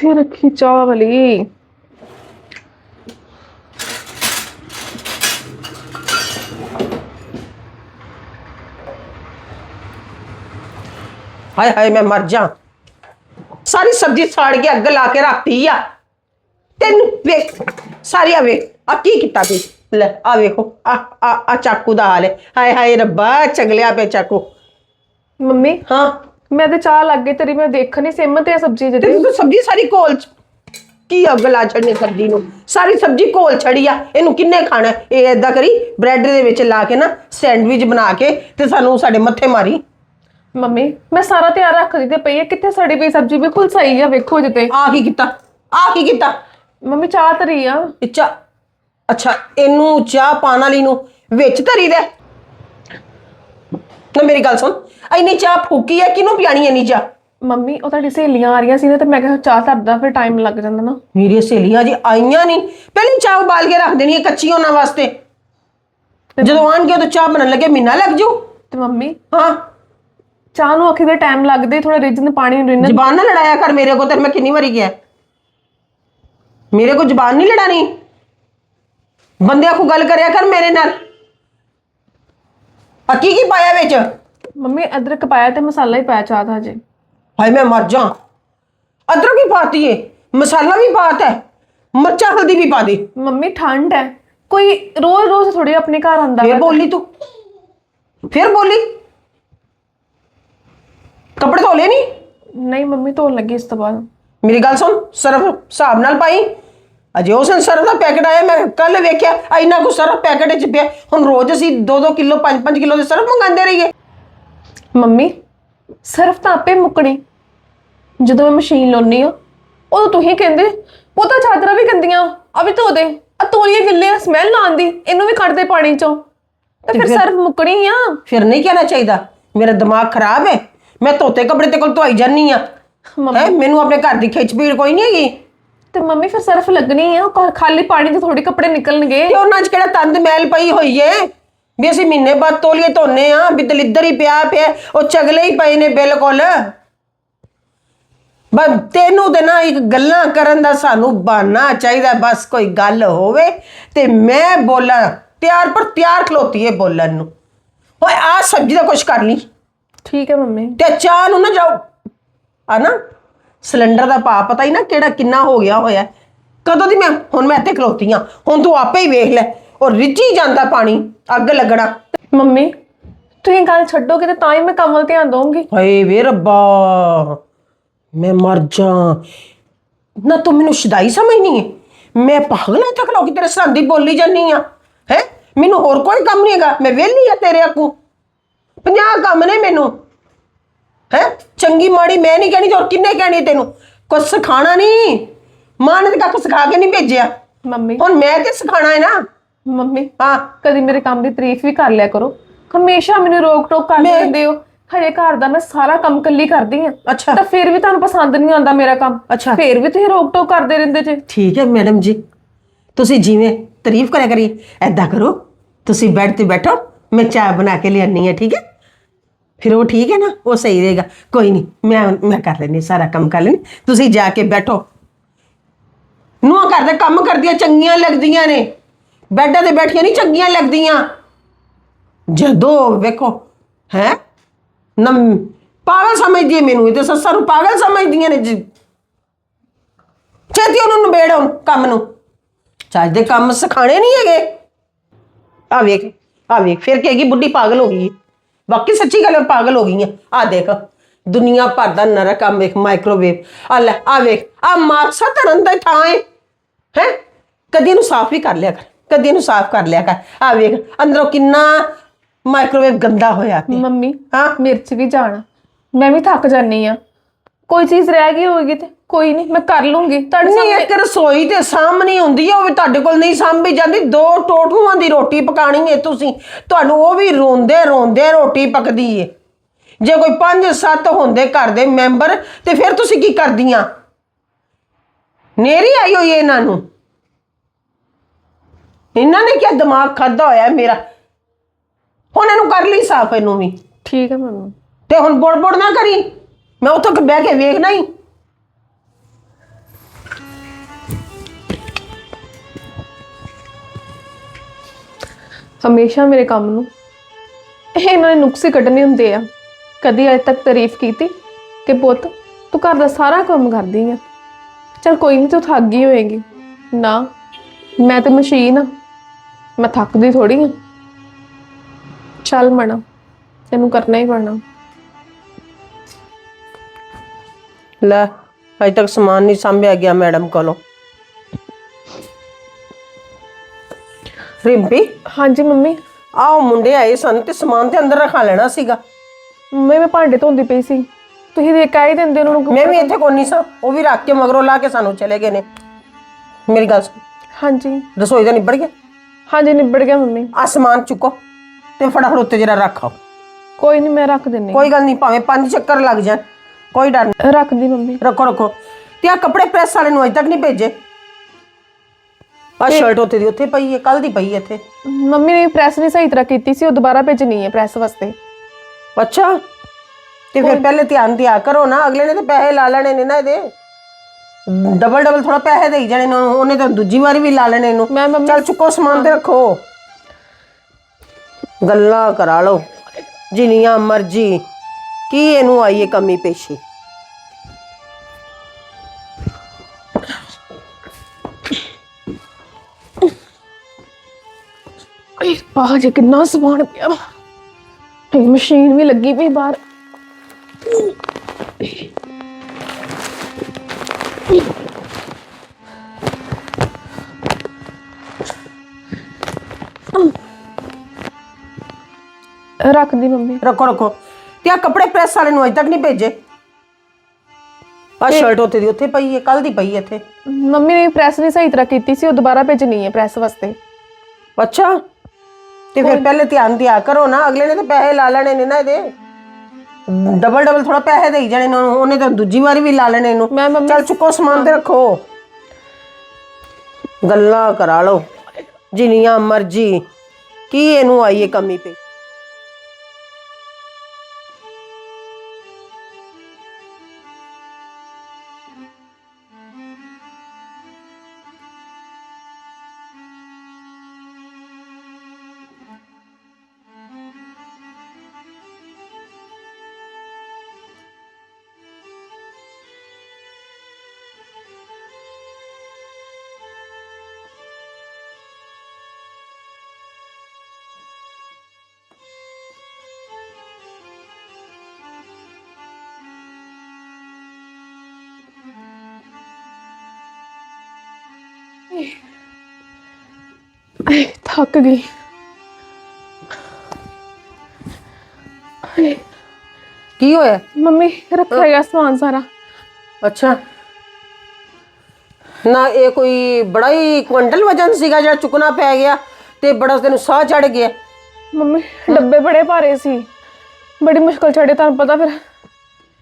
ਕਿੱਥੇ ਰੱਖੀ ਚਾਹ ਵਾਲੀ ਹਾਏ ਹਾਏ ਮੈਂ ਮਰ ਜਾ ਸਾਰੀ ਸਬਜ਼ੀ ਸਾੜ ਕੇ ਅੱਗ ਲਾ ਕੇ ਰੱਖਤੀ ਆ ਤੈਨੂੰ ਵੇਖ ਸਾਰੀ ਆ ਵੇਖ ਆ ਕੀ ਕੀਤਾ ਤੂੰ ਲੈ ਆ ਵੇਖੋ ਆ ਆ ਆ ਚਾਕੂ ਦਾ ਹਾਲ ਹੈ ਹਾਏ ਹਾਏ ਰੱਬਾ ਚਗਲਿਆ ਪਿਆ ਚਾਕੂ ਮੰਮੀ ਹਾਂ ਮੈਂ ਤੇ ਚਾਹ ਲੱਗ ਗਈ ਤੇਰੀ ਮੈਂ ਦੇਖਣੀ ਸਿਮ ਤੇ ਆ ਸਬਜ਼ੀ ਤੇ ਜਿਹਦੇ ਤੂੰ ਸਬਜ਼ੀ ਸਾਰੀ ਕੋਲ ਚ ਕੀ ਅੱਗ ਲਾ ਛੱਡਣੀ ਸਬਜ਼ੀ ਨੂੰ? ਸਾਰੀ ਸਬਜ਼ੀ ਕੋਲ ਛੜੀ ਆ ਇਹਨੂੰ ਕਿੰਨੇ ਖਾਣਾ? ਹੈ? ਇਹ ਏਦਾਂ ਕਰੀ ਬ੍ਰੈਡ ਦੇ ਵਿੱਚ ਲਾ ਕੇ ਨਾ ਸੈਂਡਵਿਚ ਬਣਾ ਕੇ ਤੇ ਸਾਨੂੰ ਸਾਡੇ ਮੱਥੇ ਮਾਰੀ। ਮੰਮੀ ਮੈਂ ਸਾਰਾ ਤਿਆਰ ਰੱਖਦੀ ਤੇ ਪਈ ਹੈ ਕਿੱਥੇ ਸੜੀ ਪਈ ਸਬਜ਼ੀ? ਬਿਲਕੁਲ ਸਹੀ ਆ ਵੇਖੋ ਜਿੱਤੇ ਆ ਕੀ ਕੀਤਾ? ਆ ਕੀ ਕੀਤਾ? ਮੰਮੀ ਚਾਹ ਤਰੀ ਆ। ਇਹ ਚਾਹ ਅੱਛਾ ਇਹਨੂੰ ਚਾਹ ਪਾਣ ਵਾਲੀ ਨੂੰ ਵਿੱਚ ਧਰੀ ਦੇ। ਨਾ ਮੇਰੀ ਗੱਲ ਸੁਣ ਇੰਨੀ ਚਾਹ ਫੂਕੀ ਹੈ ਕਿਹਨੂੰ ਪਿਆਣੀ ਇੰਨੀ ਚਾਹ? ਮੰਮੀ ਉਹ ਤੁਹਾਡੀ ਸਹੇਲੀਆਂ ਆ ਰਹੀਆਂ ਸੀ ਨਾ ਤੇ ਮੈਂ ਕਿਹਾ ਚਾਹ ਧਰਦਾ ਫਿਰ ਟਾਈਮ ਲੱਗ ਜਾਂਦਾ ਨਾ। ਮੇਰੀਆਂ ਸਹੇਲੀਆਂ ਜੀ ਆਈਆਂ ਨਹੀਂ। ਪਹਿਲੇ ਚਾਹ ਉਬਾਲ ਕੇ ਰੱਖ ਦੇਣੀ ਹੈ ਕੱਚੀ ਉਹਨਾਂ ਵਾਸਤੇ। ਜਦੋਂ ਆਣਗੇ ਉਦੋਂ ਚਾਹ ਬਣਨ ਲੱਗੇ ਮਹੀਨਾ ਲੱਗ ਜੂ। ਤੇ ਮੰਮੀ ਹਾਂ। ਚਾਹ ਨੂੰ ਆਖੀ ਦੇ ਟਾਈਮ ਲੱਗਦੇ ਥੋੜਾ ਰਿੱਝਣ ਪਾਣੀ ਰਿੰਨ ਜ਼ਬਾਨ ਨਾ ਲੜਾਇਆ ਕਰ ਮੇਰੇ ਕੋ ਤੇ ਮੈਂ ਕਿੰਨੀ ਵਾਰੀ ਕਿਹਾ। ਮੇਰੇ ਕੋ ਜ਼ਬਾਨ ਨਹੀਂ ਲੜਾਣੀ। ਬੰਦਿਆਂ ਕੋ ਗੱਲ ਕਰਿਆ ਕਰ ਮੇਰੇ ਨਾਲ। ਆ ਕੀ ਕੀ ਪਾਇਆ ਵਿੱਚ? ਮੰਮੀ ਅਦਰਕ ਪਾਇਆ ਤੇ ਮਸਾਲਾ ਹੀ ਪਾਇਆ ਚਾਹ ਦਾ ਹਜੇ। ਹਾਏ ਮੈਂ ਮਰ ਜਾ ਅਦਰਕ ਵੀ ਪਾਤੀ ਏ। ਮਸਾਲਾ ਵੀ ਪਾਤਾ ਹੈ। ਮਿਰਚਾਂ ਹਲਦੀ ਵੀ ਪਾ ਦੇ। ਮੰਮੀ ਠੰਡ ਹੈ। ਕੋਈ ਰੋਜ਼ ਰੋਜ਼ ਥੋੜੀ ਆਪਣੇ ਘਰ ਆਂਦਾ ਫੇਰ ਬੋਲੀ ਤੂੰ। ਫੇਰ ਬੋਲੀ। ਕੱਪੜੇ ਧੋ ਲਏ ਨਹੀਂ ਨਹੀਂ ਮੰਮੀ ਧੋਣ ਲੱਗੀ ਇਸ ਤੋਂ ਬਾਅਦ। ਮੇਰੀ ਗੱਲ ਸੁਣ ਸਰਫ ਹਿਸਾਬ ਨਾਲ ਪਾਈ। ਅਜੇ ਦਿਨ ਸਰਫ ਦਾ ਪੈਕਟ ਆਇਆ ਮੈਂ ਕੱਲ ਵੇਖਿਆ ਇੰਨਾ ਕੁ ਸਰਫ ਪੈਕਟ ਵਿੱਚ ਪਿਆ। ਹੁਣ ਰੋਜ਼ ਅਸੀਂ 2-2 ਕਿਲੋ 5-5 ਕਿਲੋ ਦੇ ਸਰਫ ਮੰਗਾਉਂਦੇ ਰਹੀਏ। ਮੰਮੀ ਸਿਰਫ ਤਾਂ ਆਪੇ ਮੁੱਕਣੀ। ਜਦੋਂ ਮੈਂ ਮਸ਼ੀਨ ਲਾਉਣੀ ਆ ਉਦੋਂ ਤੁਸੀਂ ਕਹਿੰਦੇ ਉਹ ਤਾਂ ਚਾਦਰਾਂ ਵੀ ਗੰਦੀਆਂ ਆ ਵੀ ਧੋ ਦੇ। ਆ ਤੋਲੀਏ ਗਿੱਲੇ ਆ ਸਮੈਲ ਨਾ ਆਂਦੀ ਇਹਨੂੰ ਵੀ ਕੱਢ ਦੇ ਪਾਣੀ ਚੋਂ। ਤੇ ਫਿਰ ਸਰਫ ਮੁੱਕਣੀ ਆ। ਫਿਰ ਨਹੀਂ ਕਹਿਣਾ ਚਾਹੀਦਾ। ਮੇਰਾ ਦਿਮਾਗ ਖਰਾਬ ਹੈ। ਮੈਂ ਧੋਤੇ ਕੱਪੜੇ ਤੇ ਕੋਲ ਧੋਈ ਜਾਨੀ ਆ ਮੰਮੀ ਹੈ ਮੈਨੂੰ ਆਪਣੇ ਘਰ ਦੀ ਖਿੱਚਪੀੜ ਕੋਈ ਨਹੀਂ ਹੈਗੀ। ਤੇ ਮੰਮੀ ਫਿਰ ਸਰਫ ਲੱਗਣੀ ਆ ਉਹ ਖਾਲੀ ਪਾਣੀ ਤੋਂ ਥੋੜੀ ਕੱਪੜੇ ਨਿਕਲਣਗੇ। ਤੇ ਉਹਨਾਂ 'ਚ ਕਿਹੜਾ ਤੰਦ ਮੈਲ ਪਈ ਹੋਈ ਏ? ਵੀ ਅਸੀਂ ਮਹੀਨੇ ਬਾਅਦ ਤੋਲੀਏ ਧੋਨੇ ਆ ਵੀ ਦਲਿੱਦਰ ਹੀ ਪਿਆ ਪਿਆ ਉਹ ਚਗਲੇ ਹੀ ਪਏ ਨੇ ਬਿਲਕੁਲ। ਬਸ ਤੈਨੂੰ ਤੇ ਨਾ ਇੱਕ ਗੱਲਾਂ ਕਰਨ ਦਾ ਸਾਨੂੰ ਬਹਾਨਾ ਚਾਹੀਦਾ ਬਸ ਕੋਈ ਗੱਲ ਹੋਵੇ ਤੇ ਮੈਂ ਬੋਲਾਂ ਤਿਆਰ ਪਰ ਤਿਆਰ ਖਲੋਤੀ ਏ ਬੋਲਣ ਨੂੰ। ਓਏ ਆ ਸਬਜ਼ੀ ਦਾ ਕੁਛ ਕਰ ਲਈ। ਠੀਕ ਹੈ ਮੰਮੀ। ਤੇ ਚਾਹ ਨੂੰ ਨਾ ਜਾਓ। ਆ ਨਾ। ਸਿਲੰਡਰ ਦਾ ਭਾਅ ਪਤਾ ਹੀ ਨਾ ਕਿਹੜਾ ਕਿੰਨਾ ਹੋ ਗਿਆ ਹੋਇਆ। ਕਦੋਂ ਦੀ ਮੈਂ ਹੁਣ ਮੈਂ ਇੱਥੇ ਖਲੋਤੀ ਆ। ਹੁਣ ਤੂੰ ਆਪੇ ਹੀ ਵੇਖ ਲੈ। ਉਹ ਰਿੱਝੀ ਜਾਂਦਾ ਪਾਣੀ ਅੱਗ ਲੱਗਣਾ। ਮੰਮੀ ਤੁਸੀਂ ਗੱਲ ਛੱਡੋਗੇ ਤੇ ਤਾਂ ਹੀ ਮੈਂ ਕੰਮ ਵੱਲ ਧਿਆਨ ਦਵਾਂਗੀ ਹਾਏ ਵੇ ਰੱਬਾ ਮੈਂ ਮਰ ਜਾ। ਨਾ ਤੂੰ ਮੈਨੂੰ ਸ਼ਦਾਈ ਸਮਝਣੀ ਹੈ ਮੈਂ ਪਾਗਲ ਹਾਂ ਤੱਕ ਲੋਕੀ ਤੇਰੇ ਸੰਦੀ ਬੋਲੀ ਜਾਨੀ ਆ। ਹੈ? ਮੈਨੂੰ ਹੋਰ ਕੋਈ ਕੰਮ ਨਹੀਂ ਹੈਗਾ। ਮੈਂ ਵਿਹਲੀ ਆ ਤੇਰੇ ਆਕੂ 50 ਕੰਮ ਨੇ ਮੈਨੂੰ। ਹੈ? ਚੰਗੀ ਮਾੜੀ ਮੈਂ ਨਹੀਂ ਕਹਿਣੀ ਤੇ ਹੋਰ ਕਿੰਨੇ ਕਹਿਣੀ ਤੈਨੂੰ? ਕੁਛ ਸਿਖਾਣਾ ਨਹੀਂ। ਮਾਂ ਨੇ ਤਾਂ ਕੱਖ ਸਿਖਾ ਕੇ ਨਹੀਂ ਭੇਜਿਆ। ਮੰਮੀ। ਹੁਣ ਮੈਂ ਤੇ ਸਿਖਾਣਾ ਹੈ ਨਾ। ਮੰਮੀ ਹਾਂ। ਕਦੀ ਮੇਰੇ ਕੰਮ ਦੀ ਤਾਰੀਫ ਵੀ ਕਰ ਲਿਆ ਕਰੋ। ਹਮੇਸ਼ਾ ਮੈਨੂੰ ਰੋਕ ਟੋਕ ਕਰਦੇ ਰਹਿੰਦੇ ਹੋ। ਹਜੇ ਘਰ ਦਾ ਮੈਂ ਸਾਰਾ ਕੰਮ ਕੱਲੀ ਕਰਦੀ ਆ ਅੱਛਾ। ਤਾਂ ਫਿਰ ਵੀ ਤੁਹਾਨੂੰ ਪਸੰਦ ਨਹੀਂ ਆਉਂਦਾ ਮੇਰਾ ਕੰਮ। ਅੱਛਾ। ਫਿਰ ਵੀ ਤੁਸੀਂ ਰੋਕ ਟੋਕ ਕਰਦੇ ਰਹਿੰਦੇ ਜੇ। ਠੀਕ ਹੈ ਮੈਡਮ ਜੀ। ਤੁਸੀਂ ਜਿਵੇਂ ਤਾਰੀਫ ਕਰਿਆ ਕਰੀ ਐਦਾਂ ਕਰੋ। ਤੁਸੀਂ ਬੈੱਡ ਤੇ ਬੈਠੋ। ਮੈਂ ਚਾਹ ਬਣਾ ਕੇ ਲਿਆਨੀ ਹੈ ਠੀਕ ਹੈ? ਫਿਰ ਉਹ ਠੀਕ ਹੈ ਨਾ? ਉਹ ਸਹੀ ਰਹੇਗਾ। ਕੋਈ ਨਹੀਂ, ਮੈਂ ਮੈਂ ਕਰ ਲੈਣੀ ਸਾਰਾ ਕੰਮ ਕਰ ਲੈਣੀ ਤੁਸੀਂ ਜਾ ਕੇ ਬੈਠੋ। ਨੂੰਹਾਂ ਘਰ ਦੇ ਕੰਮ ਕਰਦੀਆਂ, ਚੰਗੀਆਂ ਲੱਗਦੀਆਂ ਨੇ। ਬੈੱਡਾਂ ਤੇ ਬੈਠੀਆਂ ਨਹੀਂ, ਚੰਗੀਆਂ ਲੱਗਦੀਆਂ। ਜਦੋਂ ਵੇਖੋ, ਹੈ? ਨਮ, ਪਾਗਲ ਸਮਝਦੀ ਮੈਨੂੰ, ਇਹ ਤੇ ਸੱਸਾਂ ਨੂੰ ਪਾਗਲ ਸਮਝਦੀਆਂ ਨੇ ਜੀ। ਛੇਤੀ ਉਹਨੂੰ ਨਿਬੇੜੋ ਕੰਮ ਨੂੰ। ਚੱਜ ਦੇ ਕੰਮ ਸਿਖਾਣੇ ਨਹੀਂ ਹੈਗੇ। ਆ ਵੇਖ ਆ ਵੇਖ, ਫਿਰ ਕਹੇਗੀ ਬੁੱਢੀ ਪਾਗਲ ਹੋ ਗਈ। ਬਾਕੀ ਸੱਚੀ ਗੱਲ ਹੈ ਪਾਗਲ ਹੋ ਗਈ ਹੈ ਆ ਦੇਖ ਦੁਨੀਆ ਭਰ ਦਾ ਨਰਕ ਕੰਮ ਵੇਖ ਮਾਈਕ੍ਰੋਵੇਵ ਆ ਲੈ ਆ ਵੇਖ ਆ ਮਾਕਸਾ ਧਰਨ ਦਾ ਥਾਂ ਹੈ ਹੈ? ਕਦੀ ਇਹਨੂੰ ਸਾਫ਼ ਵੀ ਕਰ ਲਿਆ ਕਰ ਕਦੀ ਇਹਨੂੰ ਸਾਫ਼ ਕਰ ਲਿਆ ਕਰ। ਆ ਵੇਖ ਅੰਦਰੋਂ ਕਿੰਨਾ ਮਾਈਕ੍ਰੋਵੇਵ ਗੰਦਾ ਹੋਇਆ ਪਿਆ। ਮੰਮੀ ਹਾਂ? ਮਿਰਚ ਵੀ ਜਾਣਾ। ਮੈਂ ਵੀ ਥੱਕ ਜਾਨੀ ਆ ਕੋਈ ਚੀਜ਼ ਰਹਿ ਗਈ ਹੋਏਗੀ ਤੇ ਕੋਈ ਨਹੀਂ ਮੈਂ ਕਰ ਲੂੰਗੀ। ਤੁਹਾਡੇ ਨਹੀਂ ਸਾਹਮਣੇ ਇੱਕ ਰਸੋਈ ਤੇ ਸਾਹਮਣੇ ਹੁੰਦੀ ਹੈ ਉਹ ਵੀ ਤੁਹਾਡੇ ਕੋਲ ਨਹੀਂ ਸਾਂਭੀ ਜਾਂਦੀ। ਦੋ ਟੋਟੂਆਂ ਦੀ ਰੋਟੀ ਪਕਾਣੀ ਹੈ ਤੁਸੀਂ। ਤੁਹਾਨੂੰ ਉਹ ਵੀ ਰੋਂਦੇ ਰੋਂਦੇ ਰੋਟੀ ਪਕਦੀ ਹੈ ਜੇ ਕੋਈ 5-7 ਹੁੰਦੇ ਘਰ ਦੇ ਮੈਂਬਰ ਤੇ ਫਿਰ ਤੁਸੀਂ ਕੀ ਕਰਦੀਆਂ? ਨੇਰੀ ਆਈ ਹੋਈ ਇਹਨਾਂ ਨੂੰ। ਇਹਨਾਂ ਨੇ ਕੀ ਦਿਮਾਗ ਖਾਦਾ ਹੋਇਆ ਹੈ ਮੇਰਾ। ਹੁਣ ਇਹਨੂੰ ਕਰ ਲਈ ਸਾਫ਼ ਇਹਨੂੰ ਵੀ। ਠੀਕ ਹੈ ਮੰਮੀ। ਤੇ ਹੁਣ ਬੁੜ ਬੁੜ ਨਾ ਕਰੀ। ਮੈਂ ਉੱਥੋਂ ਕਿ ਬਹਿ ਕੇ ਵੇਖਣਾ ਹੀ। ਹਮੇਸ਼ਾ ਮੇਰੇ ਕੰਮ ਨੂੰ ਇਹ ਇਹਨਾਂ ਨੇ ਨੁਕਸੇ ਕੱਢਣੇ ਹੁੰਦੇ ਆ। ਕਦੀ ਅਜੇ ਤੱਕ ਤਾਰੀਫ ਕੀਤੀ ਕਿ ਪੁੱਤ, ਤੂੰ ਘਰ ਦਾ ਸਾਰਾ ਕੰਮ ਕਰਦੀ ਆ। ਚਲ ਕੋਈ ਨਹੀਂ ਤੂੰ ਥੱਕ ਗਈ ਹੋਏਗੀ। ਨਾ, ਮੈਂ ਤਾਂ ਮਸ਼ੀਨ ਆ। ਮੈਂ ਥੱਕਦੀ ਥੋੜੀ ਆ। ਚੱਲ ਮਣਾ ਤੈਨੂੰ ਕਰਨਾ ਹੀ ਪੈਣਾ। ਲੈ ਅਜੇ ਤੱਕ ਸਮਾਨ ਨਹੀਂ ਸੰਭਿਆ ਗਿਆ ਮੈਡਮ ਕੋਲੋਂ। ਰਿੰਪੀ? ਹਾਂਜੀ ਮੰਮੀ। ਆਓ ਮੁੰਡੇ ਆਏ ਸਨ ਤੇ ਸਮਾਨ ਤੇ ਅੰਦਰ ਰਖਾ ਲੈਣਾ ਸੀਗਾ। ਮੈਂ ਮੈਂ ਭਾਂਡੇ ਧੋਂਦੀ ਪਈ ਸੀ। ਤੁਸੀਂ ਦੇ ਕਾਈ ਦਿੰਦੇ ਉਹਨਾਂ ਨੂੰ ਮੈਂ ਵੀ ਇੱਥੇ ਕੋਈ ਨਹੀਂ ਸਾਂ। ਉਹ ਵੀ ਰੱਖ ਕੇ ਮਗਰੋਂ ਲਾ ਕੇ ਸਾਨੂੰ ਚਲੇ ਗਏ ਨੇ। ਮੇਰੀ ਗੱਲ ਸੁਣ। ਹਾਂਜੀ। ਰਸੋਈ ਦਾ ਨਿਬੜ ਗਿਆ? ਹਾਂਜੀ ਨਿਬੜ ਗਿਆ ਮੰਮੀ। ਆ ਸਮਾਨ ਚੁੱਕੋ ਤੇ ਫਟਾਫਟ ਉੱਤੇ ਜਰਾ ਰੱਖੋ ਕੋਈ ਨਹੀਂ ਮੈਂ ਰੱਖ ਦਿੰਨੀ। ਕੋਈ ਗੱਲ ਨਹੀਂ ਭਾਵੇਂ ਪੰਜ ਚੱਕਰ ਲੱਗ ਜਾਣ। ਕੋਈ ਡਰ ਨਹੀਂ ਰੱਖਦੀ ਮੰਮੀ। ਰੱਖੋ ਰੱਖੋ। ਤੇ ਆ ਕੱਪੜੇ ਪ੍ਰੈਸ ਵਾਲੇ ਨੂੰ ਅਜੇ ਤੱਕ ਨਹੀਂ ਭੇਜੇ। ਆ ਸ਼ਰਟ ਉੱਤੇ ਦੀ ਉੱਥੇ ਪਈ ਹੈ ਕੱਲ ਦੀ ਪਈ ਹੈ ਇੱਥੇ। ਮੰਮੀ ਨੇ ਪ੍ਰੈਸ ਨਹੀਂ ਸਹੀ ਤਰ੍ਹਾਂ ਕੀਤੀ ਸੀ ਉਹ ਦੁਬਾਰਾ ਭੇਜਣੀ ਹੈ ਪ੍ਰੈਸ ਵਾਸਤੇ। ਅੱਛਾ। ਤੇ ਫਿਰ ਪਹਿਲੇ ਧਿਆਨ ਦਿਆ ਕਰੋ ਨਾ ਅਗਲੇ ਨੇ ਤੇ ਪੈਸੇ ਲਾ ਲੈਣੇ ਨੇ ਨਾ ਇਹਦੇ। ਡਬਲ ਡਬਲ ਥੋੜਾ ਪੈਸੇ ਦੇਈ ਜਾਣੇ ਨੇ ਉਹਨੂੰ, ਉਹਨੇ ਤਾਂ ਦੂਜੀ ਵਾਰੀ ਵੀ ਲਾ ਲੈਣੇ ਇਹਨੂੰ। ਮੈਂ ਮੰਮੀ ਚੱਲ ਚੁੱਕੋ ਸਮਾਨ ਤੇ ਰੱਖੋ। ਗੱਲਾਂ ਕਰਾ ਲਓ। ਜਿੰਨੀਆਂ ਮਰਜ਼ੀ। ਕੀ ਇਹਨੂੰ ਆਈਏ ਕਮੀ ਪੇਸ਼ੀ? ਇਹ ਬਾਹਰ ਜੇ ਕਿੰਨਾ ਸਮਾਨ ਪਿਆ ਵਾ। ਇਹ ਮਸ਼ੀਨ ਵੀ ਲੱਗੀ ਪਈ ਬਾਹਰ। ਰੱਖਦੀ ਮੰਮੀ। ਰੱਖੋ ਰੱਖੋ। ਤੇ ਆ ਕੱਪੜੇ ਪ੍ਰੈਸ ਵਾਲੇ ਨੂੰ ਅਜੇ ਤੱਕ ਨਹੀਂ ਭੇਜੇ। ਆ ਸ਼ਰਟ ਉੱਤੇ ਦੀ ਉੱਥੇ ਪਈ ਹੈ ਕੱਲ ਦੀ ਪਈ ਹੈ ਇੱਥੇ। ਮੰਮੀ ਨੇ ਪ੍ਰੈਸ ਨਹੀਂ ਸਹੀ ਤਰ੍ਹਾਂ ਕੀਤੀ ਸੀ ਉਹ ਦੁਬਾਰਾ ਭੇਜਣੀ ਹੈ ਪ੍ਰੈਸ ਵਾਸਤੇ। ਅੱਛਾ ਤੇ ਫਿਰ ਪਹਿਲੇ ਧਿਆਨ ਦਿਆ ਕਰੋ ਨਾ ਅਗਲੇ ਨੇ ਤੇ ਪੈਸੇ ਲਾ ਲੈਣੇ ਨੇ ਨਾ ਇਹਦੇ। ਡਬਲ ਡਬਲ ਥੋੜਾ ਪੈਸੇ ਦੇਈ ਜਾਣੇ ਨੇ ਉਹਨੂੰ, ਤਾਂ ਦੂਜੀ ਵਾਰੀ ਵੀ ਲਾ ਲੈਣੇ ਇਹਨੂੰ ਮੈਂ ਮੰਮੀ ਚੱਲ ਚੁੱਕੋ ਸਮਾਨ ਤੇ ਰੱਖੋ। ਗੱਲਾਂ ਕਰਾ ਲਓ ਜਿੰਨੀਆਂ ਮਰਜ਼ੀ ਕੀ ਇਹਨੂੰ ਆਈਏ ਕਮੀ ਪੇ। ਆਏ, ਥੱਕ ਗਈ। ਆਏ, ਕੀ ਹੋਇਆ? ਮੰਮੀ ਰੱਖਿਆ ਗਿਆ ਸਮਾਨ ਸਾਰਾ। ਅੱਛਾ। ਨਾ ਇਹ ਕੋਈ ਬੜਾ ਹੀ ਕੁਇੰਟਲ ਵਜਨ ਸੀਗਾ ਜਿਹੜਾ ਚੁੱਕਣਾ ਪੈ ਗਿਆ ਤੇ ਬੜਾ ਤੈਨੂੰ ਸਾਹ ਚੜ ਗਿਆ। ਮੰਮੀ ਡੱਬੇ ਬੜੇ ਭਾਰੇ ਸੀ। ਬੜੀ ਮੁਸ਼ਕਲ ਚੜੇ ਤੁਹਾਨੂੰ ਪਤਾ ਫਿਰ।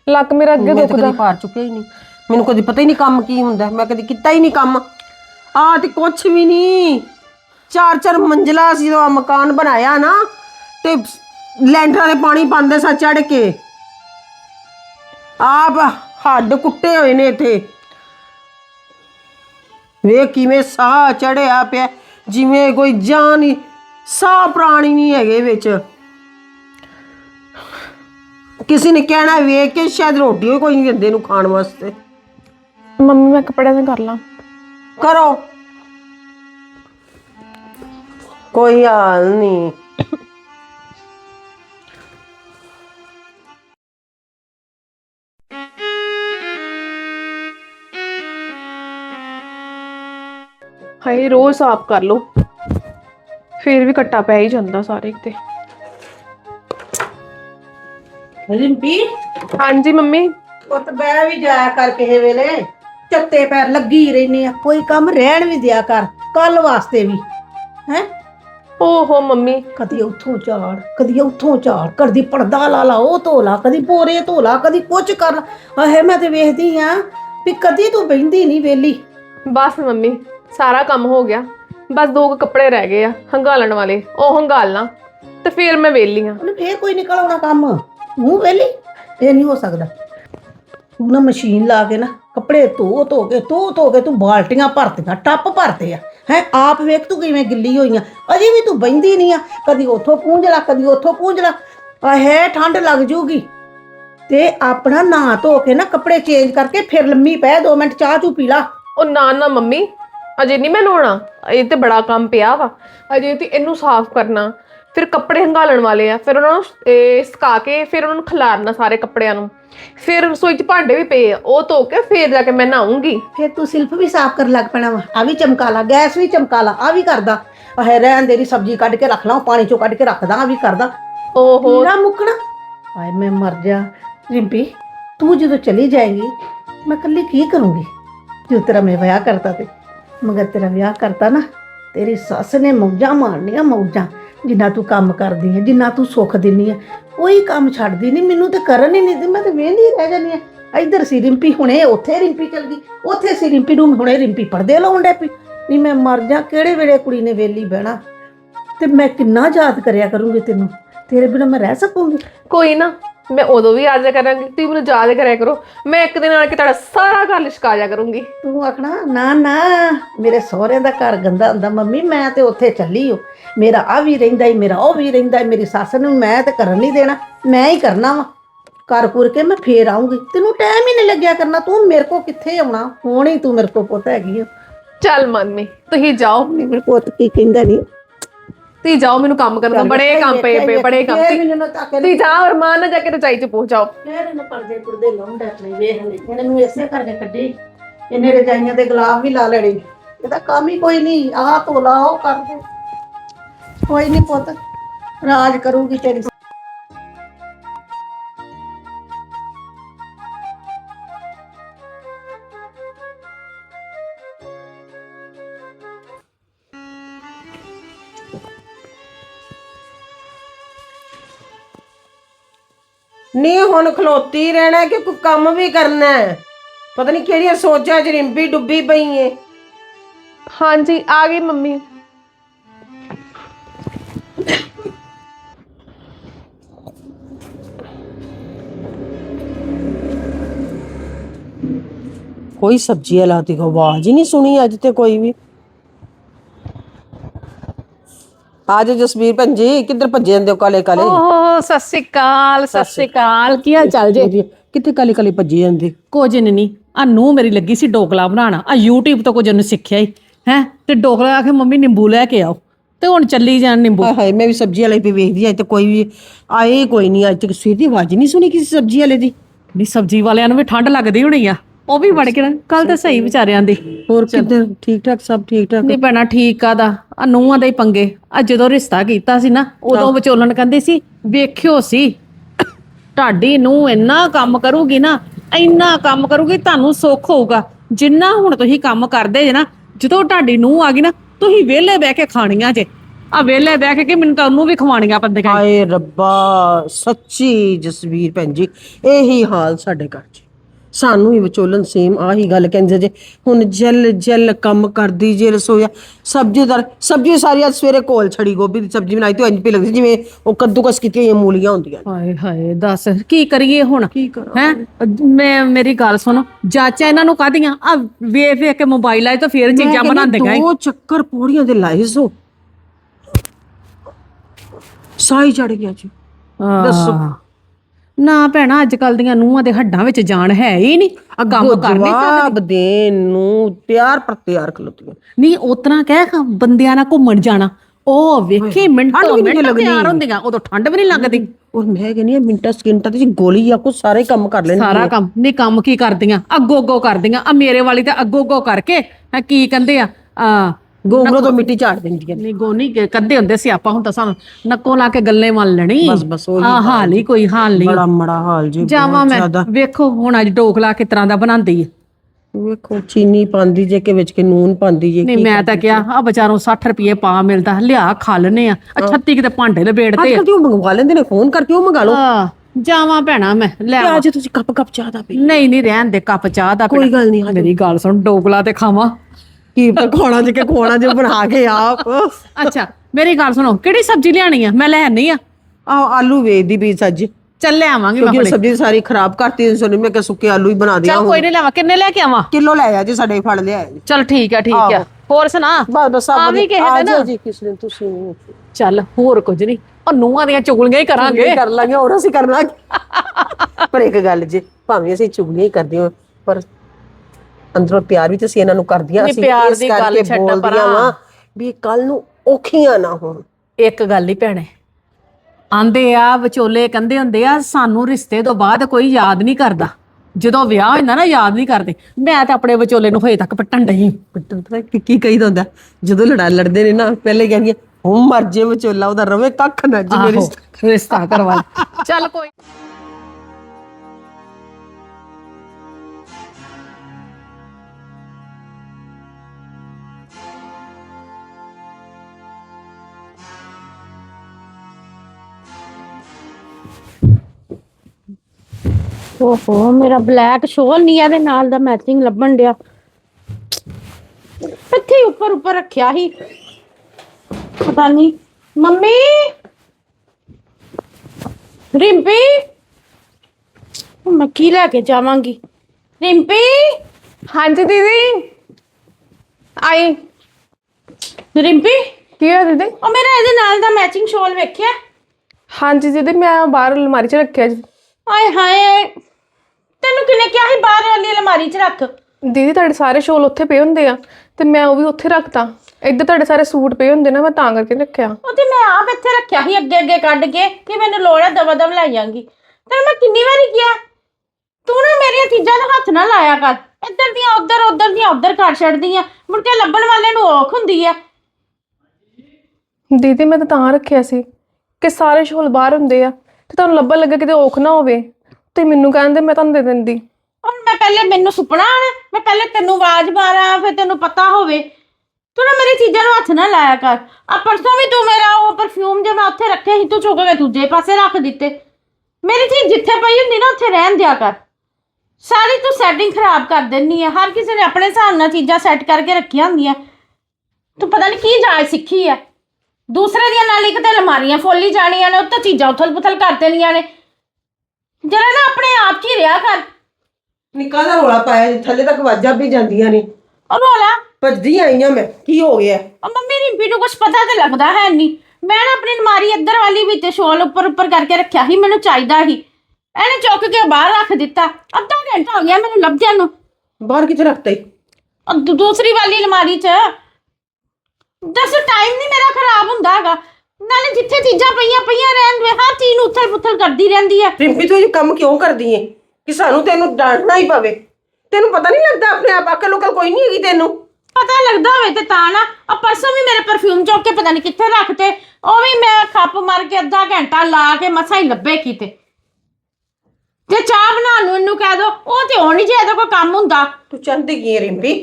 ਲੱਕ ਮੇਰਾ ਅੱਗੇ ਮੈਂ ਤਾਂ ਦੁਖਦਾ। ਕਦੀ ਭਾਰ ਚੁੱਕਿਆ ਹੀ ਨਹੀਂ। ਮੈਨੂੰ ਕਦੀ ਪਤਾ ਹੀ ਨਹੀਂ ਕੰਮ ਕੀ ਹੁੰਦਾ। ਮੈਂ ਕਦੀ ਕੀਤਾ ਹੀ ਨਹੀਂ ਕੰਮ। ਆ ਤੇ ਕੁਛ ਵੀ ਨਹੀਂ। ਚਾਰ ਚਾਰ ਮੰਜ਼ਲਾ ਸੀ ਉਹ ਮਕਾਨ ਬਣਾਇਆ ਨਾ ਤੇ ਲੈਂਟਰਾਂ ਦੇ ਪਾਣੀ ਪਾਉਂਦੇ ਸਾ ਚੜ ਕੇ। ਆਪ ਹੱਡ ਕੁੱਟੇ ਹੋਏ ਨੇ ਇੱਥੇ। ਵੇਖ ਕਿਵੇਂ ਸਾਹ ਚੜਿਆ ਪਿਆ ਜਿਵੇਂ ਕੋਈ ਜਾਨ ਹੀ ਸਾਹ ਪ੍ਰਾਣੀ ਨਹੀਂ ਹੈਗੇ ਵਿੱਚ। ਕਿਸੇ ਨੇ ਕਹਿਣਾ ਵੇਖ ਕੇ ਸ਼ਾਇਦ ਰੋਟੀ ਵੀ ਕੋਈ ਨਹੀਂ ਦਿੰਦੇ ਨੂੰ ਖਾਣ ਵਾਸਤੇ। ਮੰਮੀ ਮੈਂ ਕੱਪੜਿਆਂ ਦਾ ਕਰ ਲਾਂ ਕਰੋ। ਕੋਈ ਹਾਲ ਨਹੀਂ ਹਾਏ ਰੋਜ਼ ਸਾਫ਼ ਕਰ ਲੋ ਫਿਰ ਵੀ ਕੱਟਾ ਪੈ ਹੀ ਜਾਂਦਾ ਸਾਰੇ ਕਿਤੇ। ਰਿੰਪੀ? ਹਾਂਜੀ ਮੰਮੀ? ਪੁੱਤ ਬਹਿ ਵੀ ਜਾਇਆ ਕਰ ਕਿਸੇ ਵੇਲੇ। ਚੱਤੇ ਪੈਰ ਲੱਗੀ ਰਹਿਨੀ ਆ। ਕੋਈ ਕੰਮ ਰਹਿਣ ਵੀ ਦਿਆ ਕਰ ਕੱਲ ਵਾਸਤੇ ਵੀ। ਹੈ? ਓਹੋ ਮੰਮੀ। ਕਦੀ ਉੱਥੋਂ ਝਾੜ ਕਦੀ ਉੱਥੋਂ ਝਾੜ ਕਰਦੀ ਪਰਦਾ ਲਾ ਲਾ ਉਹ ਧੋ ਲਾ ਕਦੀ ਪੋਰੇ ਧੋ ਲਾ ਕਦੀ ਕੁਝ ਕਰ ਲਾ। ਆਹੇ ਮੈਂ ਤੇ ਵੇਖਦੀ ਆ ਵੀ ਕਦੀ ਤੂੰ ਬਹਿੰਦੀ ਨਹੀਂ ਵੇਲੀ ਬਸ ਮੰਮੀ ਸਾਰਾ ਕੰਮ ਹੋ ਗਿਆ। ਬਸ ਦੋ ਕੁ ਕੱਪੜੇ ਰਹਿ ਗਏ ਆ ਹੰਗਾਲਣ ਵਾਲੇ ਉਹ ਹੰਗਾਲਣਾ ਤੇ ਫਿਰ ਮੈਂ ਵੇਲੀ ਆ। ਉਹਨੇ ਫੇਰ ਕੋਈ ਨਿਕਲ ਆਉਣਾ ਕੰਮ? ਮੂੰਹ ਵੇਲੀ ਇਹ ਨਹੀਂ ਹੋ ਸਕਦਾ। ਤੂੰ ਨਾ ਮਸ਼ੀਨ ਲਾ ਕੇ ਨਾ ਕੱਪੜੇ ਧੋ ਧੋ ਕੇ ਧੋ ਧੋ ਕੇ ਤੂੰ ਬਾਲਟੀਆਂ ਭਰਤੀਆਂ ਟੱਪ ਭਰਤੇ ਆ। ਹੈ? ਆਪ ਵੇਖ ਤੂੰ ਕਿਵੇਂ ਗਿੱਲੀ ਹੋਈਆਂ ਅਜੇ ਵੀ ਤੂੰ ਬੈੰਦੀ ਨਹੀਂ ਆ। ਕਦੀ ਉੱਥੋਂ ਪੂੰਝ ਲਾ, ਕਦੀ ਉੱਥੋਂ ਪੂੰਝ ਲਾ। ਆਹੇ ਠੰਡ ਲੱਗ ਜੂਗੀ। ਤੇ ਆਪਣਾ ਨਹਾ ਧੋ ਕੇ ਨਾ ਕੱਪੜੇ ਚੇਂਜ ਕਰਕੇ ਫਿਰ ਲੰਮੀ ਪੈ 2 ਮਿੰਟ ਚਾਹ ਚੂ ਪੀ ਲਾ। ਉਹ ਨਾ ਨਾ, ਮੰਮੀ। ਅਜੇ ਨਹੀਂ ਮੈਂ ਨਹਾਉਣਾ। ਇਹ ਤੇ ਬੜਾ ਕੰਮ ਪਿਆ ਵਾ। ਅਜੇ ਤੇ ਇਹਨੂੰ ਸਾਫ਼ ਕਰਨਾ। ਫਿਰ ਕੱਪੜੇ ਹੰਗਾਲਣ ਵਾਲੇ ਆ ਫਿਰ ਉਹਨਾਂ ਨੂੰ ਇਹ ਸੁਕਾ ਕੇ ਫਿਰ ਉਹਨਾਂ ਨੂੰ ਖਿਲਾਰਨਾ ਸਾਰੇ ਕੱਪੜਿਆਂ ਨੂੰ। ਫਿਰ ਰਸੋਈ 'ਚ ਭਾਂਡੇ ਵੀ ਪਏ ਆ ਉਹ ਧੋ ਕੇ ਫਿਰ ਜਾ ਕੇ ਮੈਂ ਨਹਾਉਂਗੀ। ਫਿਰ ਤੂੰ ਸਿਲਫ ਵੀ ਸਾਫ਼ ਕਰਨ ਲੱਗ ਪੈਣਾ ਵਾ ਆ ਵੀ ਚਮਕਾ ਲਾ ਗੈਸ ਵੀ ਚਮਕਾ ਲਾ ਆ ਵੀ ਕਰਦਾ। ਆਹੇ ਰਹਿਣ ਦੇਰੀ ਸਬਜ਼ੀ ਕੱਢ ਕੇ ਰੱਖ ਲਾ ਉਹ ਪਾਣੀ ਚੋਂ ਕੱਢ ਕੇ ਰੱਖਦਾ ਆ ਵੀ ਕਰਦਾ। ਓਹੋ। ਹੀਰਾ ਮੁੱਕਣਾ। ਹਾਏ ਮੈਂ ਮਰ ਜਾ। ਰਿੰਪੀ ਤੂੰ ਜਦੋਂ ਚਲੀ ਜਾਏਗੀ ਮੈਂ ਇਕੱਲੀ ਕੀ ਕਰੂੰਗੀ? ਜੋ ਤੇਰਾ ਮੈਂ ਵਿਆਹ ਕਰਤਾ ਤੇ ਮਗਰ ਤੇਰਾ ਵਿਆਹ ਕਰਤਾ ਨਾ ਤੇਰੀ ਸੱਸ ਨੇ ਮੌਜਾਂ ਮਾਰਨੀਆਂ ਮੌਜਾਂ। ਜਿੰਨਾ ਤੂੰ ਕੰਮ ਕਰਦੀ ਹੈ ਜਿੰਨਾ ਤੂੰ ਸੁੱਖ ਦਿੰਨੀ ਹੈ ਕੋਈ ਕੰਮ ਛੱਡਦੀ ਨਹੀਂ ਮੈਨੂੰ ਤੇ ਕਰਨ ਹੀ ਨਹੀਂ ਦਿੰਦੀ, ਮੈਂ ਤੇ ਵੇਂਦੀ ਰਹਿ ਜਾਂਦੀ ਹਾਂ ਇੱਧਰ ਸੀ ਰਿੰਪੀ, ਹੁਣੇ ਉੱਥੇ ਰਿੰਪੀ ਚਲ ਗਈ, ਉੱਥੇ ਸੀ ਰਿੰਪੀ ਨੂੰ ਹੁਣੇ ਰਿੰਪੀ ਪਰਦੇ ਲਾਉਣ ਡੈ ਪਈ ਨਹੀਂ ਮੈਂ ਮਰ ਜਾ, ਕਿਹੜੇ ਵੇਲੇ ਕੁੜੀ ਨੇ ਵੇਲੀ ਬਹਿਣਾ? ਤੇ ਮੈਂ ਕਿੰਨਾ ਯਾਦ ਕਰਿਆ ਕਰੂੰਗੀ ਤੈਨੂੰ, ਤੇਰੇ ਬਿਨਾਂ ਮੈਂ ਰਹਿ ਸਕੂੰਗੀ। ਕੋਈ ਨਾ ਮੈਂ ਉਦੋਂ ਵੀ ਆਜਾ ਕਰਾਂਗੀ ਤੁਸੀਂ ਮੈਨੂੰ ਯਾਦ ਕਰਿਆ ਕਰੋ। ਮੈਂ ਇੱਕ ਦਿਨ ਆ ਕੇ ਤੁਹਾਡਾ ਸਾਰਾ ਘਰ ਲਿਸ਼ਕਾ ਜਾ ਕਰੂੰਗੀ। ਤੂੰ ਆਖਣਾ ਨਾ ਨਾ ਮੇਰੇ ਸਹੁਰੇ ਦਾ ਘਰ ਗੰਦਾ ਹੁੰਦਾ ਮੰਮੀ ਮੈਂ ਤੇ ਉੱਥੇ ਚੱਲੀ ਹੋ ਮੇਰਾ ਆ ਵੀ ਰਹਿੰਦਾ ਹੀ ਮੇਰਾ ਉਹ ਵੀ ਰਹਿੰਦਾ ਈ ਮੇਰੀ ਸੱਸ ਨੂੰ ਮੈਂ ਤੇ ਕਰਨ ਨਹੀਂ ਦੇਣਾ ਮੈਂ ਹੀ ਕਰਨਾ ਵਾ। ਕਰ ਕੁਰ ਕੇ ਮੈਂ ਫੇਰ ਆਉਂਗੀ ਤੈਨੂੰ ਟਾਈਮ ਹੀ ਨਹੀਂ ਲੱਗਿਆ ਕਰਨਾ ਤੂੰ ਮੇਰੇ ਕੋ ਕਿੱਥੇ ਆਉਣਾ? ਹੁਣ ਹੀ ਤੂੰ ਮੇਰੇ ਕੋ ਪੁੱਤ ਹੈਗੀ ਆ ਚੱਲ ਮੰਮੀ ਤੁਸੀਂ ਜਾਓ। ਮੇਰੇ ਪੁੱਤ ਕੀ ਕਹਿੰਦਾ ਨਹੀਂ ਤੁਸੀਂ ਜਾਓ ਮੈਨੂੰ ਕੰਮ ਕਰਨ ਬੜੇ ਕੰਮ ਪਏ ਪਏ ਬੜੇ ਕੰਮ। ਫੇਰ ਮੈਨੂੰ ਨਾ ਜਾਓ ਅਰਮਾਨ ਨਾਲ ਜਾ ਕੇ ਰਜਾਈ 'ਚ ਪਹੁੰਚ ਜਾਓ। ਫੇਰ ਇਹਨੇ ਪਰਦੇ ਪੁਰਦੇ ਲਾਉਂਦਾ ਆਪਣੇ ਵੇਖ ਲੈ ਇਹਨੂੰ ਇਸੇ ਕਰਕੇ ਕੱਢੀ। ਇਹਨੇ ਰਜਾਈਆਂ ਦੇ ਗੁਲਾਬ ਵੀ ਲਾ ਲੈਣੇ। ਇਹਦਾ ਕੰਮ ਹੀ ਕੋਈ ਨਹੀਂ ਆਹ ਧੋਲਾ ਉਹ ਕਰ ਦੇ। ਕੋਈ ਨਹੀਂ ਪੁੱਤ ਰਾਜ ਕਰੂਗੀ ਤੇਰੀ। ਹੁਣ ਖਲੋਤੀ ਰਹਿਣਾ ਕਿ ਕੋਈ ਕੰਮ ਵੀ ਕਰਨਾ ਹੈ? ਪਤਾ ਨਹੀਂ ਕਿਹੜੀਆਂ ਸੋਚਾਂ 'ਚ ਰਿੰਪੀ ਡੁੱਬੀ ਪਈ ਏ। ਹਾਂਜੀ ਆ ਗਈ ਮੰਮੀ। ਕੋਈ ਸਬਜ਼ੀ ਲਾਤੀ ਕੋ ਆਵਾਜ਼ ਹੀ ਨਹੀਂ ਸੁਣੀ ਅੱਜ ਤੇ ਕੋਈ ਵੀ। ਆਜੋ ਜਸਵੀਰ ਭੰਜੀ ਕਿੱਧਰ ਭੱਜੇ ਜਾਂਦੇ ਹੋ ਕਾਲੇ ਕਾਲੇ? ਓਹ ਸਤਿ ਸ੍ਰੀ ਅਕਾਲ ਸਤਿ ਸ੍ਰੀ ਅਕਾਲ ਕੀ ਹਾਲ ਚਾਲ ਜੇ? ਕਿੱਥੇ ਕਾਲੇ ਕਾਲੇ ਭੱਜੇ ਜਾਂਦੇ? ਕੁਝ ਨਹੀਂ ਆ ਨੂੰ ਮੇਰੀ ਲੱਗੀ ਸੀ ਡੋਕਲਾ ਬਣਾਉਣਾ। ਆ YouTube ਤੋਂ ਕੁਝ ਉਹਨੇ ਸਿੱਖਿਆ ਹੀ ਹੈ? ਤੇ ਡੋਕਲਾ ਆ ਕੇ ਮੰਮੀ ਨਿੰਬੂ ਲੈ ਕੇ ਆਓ। ਤੇ ਹੁਣ ਚੱਲੀ ਜਾਣ ਨਿੰਬੂ। ਹਾਏ ਹਾਏ ਮੈਂ ਵੀ ਸਬਜ਼ੀ ਵਾਲੇ ਪੇ ਵੇਖਦੀ ਅੱਜ ਤੇ ਕੋਈ ਵੀ ਆਏ ਕੋਈ ਨਹੀਂ ਅੱਜ ਤੱਕ ਸਵੇਰ ਦੀ ਆਵਾਜ਼ ਨਹੀਂ ਸੁਣੀ ਕਿਸੇ ਸਬਜ਼ੀ ਵਾਲੇ ਦੀ। ਨਹੀਂ ਸਬਜ਼ੀ ਵਾਲਿਆਂ ਨੂੰ ਵੀ ਠੰਡ ਲੱਗਦੀ ਹੋਣੀ ਆ। ਉਹ ਵੀ ਵੜ ਕੇ ਕੱਲ ਤਾਂ ਸਹੀ ਵਿਚਾਰਿਆਂ ਦੀ। ਹੋਰ ਕਿੱਧਰ? ਠੀਕ ਠਾਕ ਸਭ ਠੀਕ ਠਾਕ? ਨਹੀਂ ਭੈਣਾ ਠੀਕ ਆ ਦਾ। ਆ ਨੂੰਹਾਂ ਦੇ ਹੀ ਪੰਗੇ। ਆ ਜਦੋਂ ਰਿਸ਼ਤਾ ਕੀਤਾ ਸੀ ਨਾ ਉਦੋਂ ਵਿਚੋਲਣ ਕਹਿੰਦੇ ਸੀ ਵੇਖਿਓ ਸੀ ਤੁਹਾਡੀ ਨੂੰ ਇੰਨਾ ਕੰਮ ਕਰੂਗੀ ਨਾ ਇੰਨਾ ਕੰਮ ਕਰੂਗੀ ਤੁਹਾਨੂੰ ਸੁੱਖ ਹੋਊਗਾ। ਜਿੰਨਾ ਹੁਣ ਤੁਸੀਂ ਕੰਮ ਕਰਦੇ ਜੇ ਨਾ ਜਦੋਂ ਤੁਹਾਡੀ ਨੂੰ ਆ ਗਈ ਨਾ ਤੁਸੀਂ ਵਿਹਲੇ ਬਹਿ ਕੇ ਖਾਣੀਆਂ ਜੇ। ਆ ਵਿਹਲੇ ਬਹਿ ਕੇ ਕਿ ਮੈਨੂੰ ਤਾਂ ਉਹਨੂੰ ਵੀ ਖਵਾਣੀਆਂ ਪੈਂਦੀਆਂ ਹਾਏ ਰੱਬਾ ਸੱਚੀ ਜਸਵੀਰ ਭੈਣ ਜੀ ਇਹੀ ਹਾਲ ਸਾਡੇ ਘਰ 'ਚ। ਸਾਨੂੰ ਵੀ ਵਿਚੋਲਨ ਸੇਮ ਆਹੀ ਗੱਲ ਕਹਿੰਦੇ ਜੇ। ਹੁਣ ਜਲ ਜਲ ਕੰਮ ਕਰਦੀ ਜੇ ਰਸੋਈਆ ਸਬਜ਼ੀ ਦਰ ਸਬਜ਼ੀ ਸਾਰੀ ਅੱਜ ਸਵੇਰੇ ਕੋਲ ਛੜੀ ਗੋਭੀ ਦੀ ਸਬਜ਼ੀ ਬਣਾਈ ਤੇ ਇੰਜ ਪੀ ਲੱਗਦੀ ਜਿਵੇਂ ਉਹ ਕੱਦੂਕਸ ਕੀਤੀਆਂ ਹੋਈਆਂ ਮੂਲੀਆਂ ਹੁੰਦੀਆਂ। ਨੇ। ਹਾਏ ਹਾਏ ਦੱਸ ਕੀ ਕਰੀਏ ਹੁਣ? ਕੀ ਕਰਾਂ? ਹੈ? ਮੈਂ ਮੇਰੀ ਗੱਲ ਸੁਣੋ ਜਾਚਾ ਇਹਨਾਂ ਨੂੰ ਕਾਦੀਆਂ ਆ ਵੇਖ ਵੇਖ ਕੇ ਮੋਬਾਈਲ ਆਏ ਤਾਂ ਫੇਰ ਚੀਜ਼ਾਂ ਮੈਂ ਕਹਿੰਦੀ ਬਣਾਉਂਦੀਆਂ ਈ। ਦੋ ਚੱਕਰ ਪੌੜੀਆਂ ਦੇ ਲਾਏ ਸੋ। ਸਾਈ ਚੜ ਗਿਆ ਜੀ। ਦੱਸੋ। ਨਾ ਭੈਣਾ ਅੱਜ ਕੱਲ ਦੀਆਂ ਨੂੰਹਾਂ ਦੇ ਹੱਡਾਂ ਵਿੱਚ ਜਾਨ ਹੈ ਹੀ ਨਹੀਂ। ਕੰਮ ਕਰ ਨਹੀਂ ਜਵਾਬ ਦੇਣ ਨੂੰ ਤਿਆਰ ਪਰ ਤਿਆਰ ਖਲੋਤੀਆਂ। ਨਹੀਂ ਉਤਨਾ ਕਹਿ ਖ- ਬੰਦਿਆਂ ਨਾਲ ਘੁੰਮਣ ਜਾਣਾ। ਉਹ ਵੇਖੀ ਮਿੰਟੋ ਠੰਡ ਵੀ ਨਹੀਂ ਮਿੰਟ ਲੱਗਦੀ। ਤਿਆਰ ਹੁੰਦੀਆਂ ਉਦੋਂ ਠੰਡ ਵੀ ਨਹੀਂ ਲੱਗਦੀ। ਔਰ ਮੈਂ ਕਹਿੰਦੀ ਆ ਮਿੰਟਾਂ ਸਕਿੰਟਾਂ ਤੇ ਜੀ ਗੋਲੀ ਆ ਕੋ ਸਾਰੇ ਕੰਮ ਕਰ ਲੈਣ ਸਾਰਾ ਕੰਮ। ਨਹੀਂ ਕੰਮ ਕੀ ਕਰਦੀਆਂ? ਅੱਗੋ ਅੱਗੋ ਕਰਦੀਆਂ। ਆ ਮੇਰੇ ਵਾਲੀ ਤਾਂ ਅੱਗੋ ਅੱਗੋ ਕਰਕੇ ਹੈਂ, ਕੀ ਕਹਿੰਦੇ ਆ? ਆ ਗੋਂਗਲੋ ਤੋਂ ਮਿੱਟੀ ਝਾੜ ਦਿੰਦੀਆਂ ਨੇ। ਨਹੀਂ ਗੋਨੀ ਕੱਦੇ ਹੁੰਦੇ ਸੀ ਆਪਾਂ ਹੁਣ ਤਾਂ ਸਾਨੂੰ ਨੱਕੋ ਲਾ ਕੇ ਗੱਲੇ ਮੰਨ ਲੈਣੀ। ਬਸ ਬਸ ਉਹੀ ਆ ਹਾਲ ਹੀ ਕੋਈ ਹਾਲ ਨਹੀਂ। ਬੜਾ ਮੜਾ ਹਾਲ ਜੀ ਜਾਵਾਂ ਮੈਂ। ਵੇਖੋ ਹੁਣ ਅੱਜ ਡੋਕਲਾ ਕਿਸ ਤਰ੍ਹਾਂ ਦਾ ਬਣਾਉਂਦੀ ਹੈ ਵੇਖੋ ਚੀਨੀ ਪਾਉਂਦੀ ਜੇ ਕਿ ਵਿੱਚ ਕੇ ਨੂਨ ਪਾਉਂਦੀ ਜੇ ਨਹੀਂ ਮੈਂ ਤਾਂ ਕਿਹਾ ਆ ਵਿਚਾਰੋਂ 60 ਰੁਪਏ ਪਾ ਮਿਲਦਾ ਲਿਆ ਖਾ ਲੈਨੇ ਆ। ਆ 36 ਕਿਤੇ ਭਾਂਡੇ ਲਪੇੜਦੇ ਅੱਜ ਕੱਲ ਤੇ ਉਹ ਮੰਗਵਾ ਲੈਂਦੇ ਨੇ ਫੋਨ ਕਰਕੇ ਉਹ ਮੰਗਾ ਲਓ। ਆ ਜਾਵਾਂ ਭੈਣਾ ਮੈਂ ਲੈ ਤੇ ਅੱਜ ਤੁਸੀਂ ਕੱਪ ਕੱਪ ਚਾਹ ਦਾ ਪੀ ਨਹੀਂ ਨਹੀਂ ਰਹਿਣ ਦੇ ਕੱਪ ਚਾਹ ਦਾ ਕੋਈ ਗੱਲ ਨਹੀਂ ਮੇਰੀ ਗੱਲ ਸੁਣ ਡੋਕਲਾ ਤੇ ਖਾਵਾਂ। ਕੀ ਪਕਾਉਣਾ ਜੇ ਕਿ ਖਵਾਉਣਾ ਜੇ ਬਣਾ ਕੇ ਆਪ। ਅੱਛਾ ਮੇਰੀ ਗੱਲ ਸੁਣੋ ਕਿਹੜੀ ਸਬਜ਼ੀ ਲਿਆਣੀ ਆ? ਮੈਂ ਲੈ ਆਨੀ ਆ। ਆ ਆਲੂ ਵੇਚਦੀ ਵੀ ਸੱਜ ਚੱਲ ਲੈ ਆਵਾਂਗੀ ਮੈਂ ਕਿਉਂਕਿ ਸਬਜ਼ੀ ਸਾਰੀ ਖਰਾਬ ਕਰਤੀ ਸੋਨੀ ਮੈਂ ਕਿ ਸੁੱਕੇ ਆਲੂ ਹੀ ਬਣਾ ਦਿਆਂ ਚੱਲ ਕੋਈ ਨਹੀਂ ਲਿਆਵਾਂ ਕਿੰਨੇ ਲੈ ਕੇ ਆਵਾਂ? ਕਿਲੋ ਲੈ ਆ ਜੀ ਸਾਡੇ ਫੜ ਲਿਆ ਜੀ ਚੱਲ ਠੀਕ ਆ ਠੀਕ ਆ। ਆਹੋ। ਹੋਰ ਸੁਣਾ? ਬਸ ਬਸ ਆ ਵੀ ਕਿਸੇ ਜਾਓ ਜੀ ਕਿਸ ਦਿਨ ਤੁਸੀਂ ਚੱਲ ਹੋਰ ਕੁਝ ਨਹੀਂ ਉਹ ਨੂੰਹਾਂ ਦੀਆਂ ਚੁਗਲੀਆਂ ਹੀ ਕਰਾਂਗੇ। ਕਰ ਲਾਂਗੇ ਹੋਰ ਅਸੀਂ ਕਰ ਲਾਂਗੇ। ਪਰ ਇੱਕ ਗੱਲ ਜੀ ਭਾਵੇਂ ਅਸੀਂ ਚੁਗਲੀਆਂ ਹੀ ਕਰਦੇ ਹਾਂ ਪਰ ਅੰਦਰੋਂ ਪਿਆਰ ਵੀ ਤੇ ਅਸੀਂ ਇਹਨਾਂ ਨੂੰ ਕਰਦੀਆਂ ਨਹੀਂ, ਅਸੀਂ ਪਿਆਰ ਇਸ ਦੀ ਗੱਲ ਕਰਕੇ ਛੱਡ ਬੋਲਦੀਆਂ ਪਰਾਂ। ਵਾਂ ਵੀ ਕੱਲ ਨੂੰ ਔਖੀਆਂ ਨਾ ਹੋਣ। ਇੱਕ ਗੱਲ ਹੀ ਭੈਣੇ ਆਂਦੇ ਆ ਵਿਚੋਲੇ ਕਹਿੰਦੇ ਹੁੰਦੇ ਆ ਸਾਨੂੰ ਰਿਸ਼ਤੇ ਤੋਂ ਬਾਅਦ ਕੋਈ ਯਾਦ ਨਹੀਂ ਕਰਦਾ। ਜਦੋਂ ਵਿਆਹ ਹੁੰਦਾ ਨਾ ਯਾਦ ਨਹੀਂ ਕਰਦੇ। ਮੈਂ ਤਾਂ ਆਪਣੇ ਵਿਚੋਲੇ ਨੂੰ ਹਜੇ ਤੱਕ ਪੱਟਣ ਡਈ ਪਿੱਟਣ ਪਤਾ ਕੀ ਕੀ ਕਹੀਦਾ ਹੁੰਦਾ? ਜਦੋਂ ਲੜਾ ਲੜਦੇ ਨੇ ਨਾ ਪਹਿਲੇ ਕਹਿੰਦੀਆਂ ਉਹ ਮਰ ਜੇ ਵਿਚੋਲਾ ਉਹਦਾ ਰਵੇ ਕੱਖ ਨਾ ਜੀ ਮੇਰੀ ਆਹੋ, ਰਿਸ਼ਤਾ ਕਰਵਾ ਲੈ। ਚੱਲ ਕੋਈ ਓਹੋ ਮੇਰਾ ਬਲੈਕ ਸ਼ੋਲ ਨਹੀਂ ਇਹਦੇ ਨਾਲ ਦਾ ਮੈਚਿੰਗ ਲੱਭਣ ਡਿਆ। ਇੱਥੇ ਉੱਪਰ ਉੱਪਰ ਰੱਖਿਆ ਸੀ। ਪਤਾ ਨਹੀਂ ਮੰਮੀ! ਰਿੰਪੀ! ਹੁਣ ਮੈਂ ਕੀ ਲੈ ਕੇ ਜਾਵਾਂਗੀ? ਰਿੰਪੀ! ਹਾਂਜੀ ਦੀਦੀ। ਆਈ। ਰਿੰਪੀ! ਕੀ ਹੋਇਆ ਦੀਦੀ? ਉਹ ਮੇਰਾ ਇਹਦੇ ਨਾਲ ਦਾ ਮੈਚਿੰਗ ਸ਼ੋਲ ਵੇਖਿਆ। ਹਾਂਜੀ ਦੀਦੀ ਮੈਂ ਬਾਹਰ ਅਲਮਾਰੀ 'ਚ ਰੱਖਿਆ ਜੀ। ਆਏ ਹਾਏ! ਤੈਨੂੰ ਕਿਨੇ ਕਿਹਾ ਸੀ ਬਾਹਰ ਵਾਲੀ ਅਲਮਾਰੀ 'ਚ ਰੱਖ? ਦੀਦੀ ਤੁਹਾਡੇ ਸਾਰੇ ਸ਼ੋਲ ਉੱਥੇ ਪਏ ਹੁੰਦੇ ਆ ਤੇ ਮੈਂ ਉਹ ਵੀ ਉੱਥੇ ਰੱਖਤਾ। ਇੱਧਰ ਤੁਹਾਡੇ ਸਾਰੇ ਸੂਟ ਪਏ ਹੁੰਦੇ ਨਾ ਮੈਂ ਤਾਂ ਕਰਕੇ ਰੱਖਿਆ। ਉਹ ਤੇ ਮੈਂ ਆਪ ਇੱਥੇ ਰੱਖਿਆ ਸੀ ਅੱਗੇ ਅੱਗੇ ਕੱਢ ਕੇ ਕਿ ਮੈਨੂੰ ਲੋੜ ਹੈ ਦਵਾ ਦਵ ਲੈ ਜਾਵਾਂਗੀ ਤੇ ਮੈਂ ਕਿੰਨੀ ਵਾਰੀ ਕਿਹਾ ਤੂੰ ਨਾ ਮੇਰੀਆਂ ਚੀਜ਼ਾਂ ਨੂੰ ਹੱਥ ਨਾ ਲਾਇਆ ਕਰ। ਇੱਧਰ ਦੀਆਂ ਉੱਧਰ ਉੱਧਰ ਦੀਆਂ ਉੱਧਰ ਕਰ ਛੱਡਦੀਆਂ ਮੁੜ ਕੇ ਲੱਭਣ ਵਾਲੇ ਨੂੰ ਔਖ ਹੁੰਦੀ ਆ। ਦੀਦੀ ਮੈਂ ਤਾਂ ਤਾਂ ਰੱਖਿਆ ਸੀ ਕਿ ਸਾਰੇ ਸ਼ੋਲ ਬਾਹਰ ਹੁੰਦੇ ਆ ਤੇ ਤੁਹਾਨੂੰ ਲੱਭਣ ਲੱਗੇ ਕਿਤੇ ਔਖ ਨਾ ਹੋਵੇ। ਤੇ ਮੈਨੂੰ ਕਹਿੰਦੇ ਮੈਂ ਤੁਹਾਨੂੰ ਦੇ ਦਿੰਦੀ। ਹੁਣ ਮੈਂ ਪਹਿਲੇ ਮੈਨੂੰ ਸੁਪਨਾ ਆਣਾ ਮੈਂ ਪਹਿਲੇ ਤੈਨੂੰ ਆਵਾਜ਼ ਮਾਰਾਂ, ਫਿਰ ਤੈਨੂੰ ਪਤਾ ਹੋਵੇ। ਤੂੰ ਨਾ ਮੇਰੀ ਚੀਜ਼ਾਂ ਨੂੰ ਹੱਥ ਨਾ ਲਾਇਆ ਕਰ। ਆ ਪਰਸੋਂ ਵੀ ਤੂੰ ਮੇਰਾ ਉਹ ਪਰਫਿਊਮ ਜੇ ਮੈਂ ਉੱਥੇ ਰੱਖਿਆ ਸੀ, ਤੂੰ ਚੁੱਕ ਕੇ ਦੂਜੇ ਪਾਸੇ ਰੱਖ ਦਿੱਤੇ। ਮੇਰੀ ਚੀਜ਼ ਜਿੱਥੇ ਪਈ ਹੁੰਦੀ ਨਾ, ਉੱਥੇ ਰਹਿਣ ਦਿਆ ਕਰ। ਸਾਰੀ ਤੂੰ ਸੈਟਿੰਗ ਖਰਾਬ ਕਰ ਦਿੰਨੀ ਹੈ ਹਰ ਕਿਸੇ ਨੇ ਆਪਣੇ ਹਿਸਾਬ ਨਾਲ ਚੀਜ਼ਾਂ ਸੈੱਟ ਕਰਕੇ ਰੱਖੀਆਂ ਹੁੰਦੀਆਂ। ਤੂੰ ਪਤਾ ਨਹੀਂ ਕੀ ਜਾਚ ਸਿੱਖੀ ਹੈ ਦੂਸਰੇ ਦੀਆਂ ਨਾਲ ਇੱਕ ਤੇ ਅਲਮਾਰੀਆਂ ਫੋਲੀ ਜਾਣੀਆਂ ਨੇ ਉੱਤੇ ਚੀਜ਼ਾਂ ਉਥਲ-ਪੁਥਲ ਕਰ ਦੇਣੀਆਂ ਨੇ। ਜਰਾ ਨਾ ਆਪਣੇ ਆਪ 'ਚ ਹੀ ਰਿਹਾ ਕਰ। ਨਿੱਕਾ ਦਾ ਰੋਲਾ ਪਾਇਆ ਜੀ ਥੱਲੇ ਤੱਕ ਵਾਜਾਂ ਵੀ ਜਾਂਦੀਆਂ ਨੇ। ਉਹ ਰੋਲਾ? ਭੱਜਦੀ ਆਈਆਂ ਮੈਂ ਕੀ ਹੋ ਗਿਆ? ਉਹ ਮੰਮੀ ਰਿੰਪੀ ਨੂੰ ਕੁਝ ਪਤਾ ਤੇ ਲੱਗਦਾ ਹੈ ਨਹੀਂ ਮੈਂ ਨਾ ਆਪਣੀ ਅਲਮਾਰੀ ਇੱਧਰ ਵਾਲੀ ਵਿੱਚ ਸ਼ੋਲ ਉੱਪਰ ਉੱਪਰ ਕਰਕੇ ਰੱਖਿਆ ਸੀ ਮੈਨੂੰ ਚਾਹੀਦਾ ਸੀ। ਇਹਨੇ ਚੁੱਕ ਕੇ ਬਾਹਰ ਰੱਖ ਦਿੱਤਾ। ਅੱਧਾ ਘੰਟਾ ਹੋ ਗਿਆ ਮੈਨੂੰ ਲੱਭਦਿਆਂ ਨੂੰ। ਬਾਹਰ ਕਿੱਥੇ ਰੱਖਤਾ ਈ? ਦੂ- ਦੂਸਰੀ ਵਾਲੀ ਅਲਮਾਰੀ 'ਚ। ਦੱਸ ਟਾਈਮ ਨਹੀਂ ਮੇਰਾ ਖਰਾਬ ਹੁੰਦਾ ਹੈਗਾ। ਨਾਲੇ ਜਿੱਥੇ ਚੀਜ਼ਾਂ ਪਈਆਂ ਪਈਆਂ ਰਹਿਣ ਦੇ ਹਰ ਚੀਜ਼ ਨੂੰ ਉੱਥਲ ਪੁੱਥਲ ਕਰਦੀ ਰਹਿੰਦੀ ਹੈ ਰਿੰਪੀ ਤੂੰ ਇਹ ਕੰਮ ਕਿਉਂ ਕਰਦੀ ਏ? ਕਿ ਸਾਨੂੰ ਤੈਨੂੰ ਡਾਂਟਣਾ ਹੀ ਪਵੇ। ਤੈਨੂੰ ਪਤਾ ਨਹੀਂ ਲੱਗਦਾ ਆਪਣੇ ਆਪ ਅਕਲ ਉਕਲ ਕੋਈ ਨਹੀਂ ਹੈਗੀ ਤੈਨੂੰ। ਪਤਾ ਲੱਗਦਾ ਹੋਵੇ ਤੇ ਤਾਂ ਨਾ ਆ ਪਰਸੋਂ ਵੀ ਮੇਰੇ ਪਰਫਿਊਮ ਚੁੱਕ ਕੇ ਪਤਾ ਨਹੀਂ ਕਿੱਥੇ ਰੱਖਤੇ ਉਹ ਵੀ ਮੈਂ ਖੱਪ ਮਾਰ ਕੇ ਅੱਧਾ ਘੰਟਾ ਲਾ ਕੇ ਮਸਾ ਹੀ ਲੱਭੇ ਕੀਤੇ। ਜੇ ਚਾਹ ਬਣਾਉਣ ਨੂੰ ਇਹਨੂੰ ਕਹਿ ਦੋ ਉਹ ਤੇ ਹੋਣੀ ਜੇ ਇਹਦਾ ਕੋਈ ਕੰਮ ਹੁੰਦਾ। ਤੂੰ ਚਾਹੁੰਦੀ ਕੀ ਹੈ ਰਿੰਪੀ।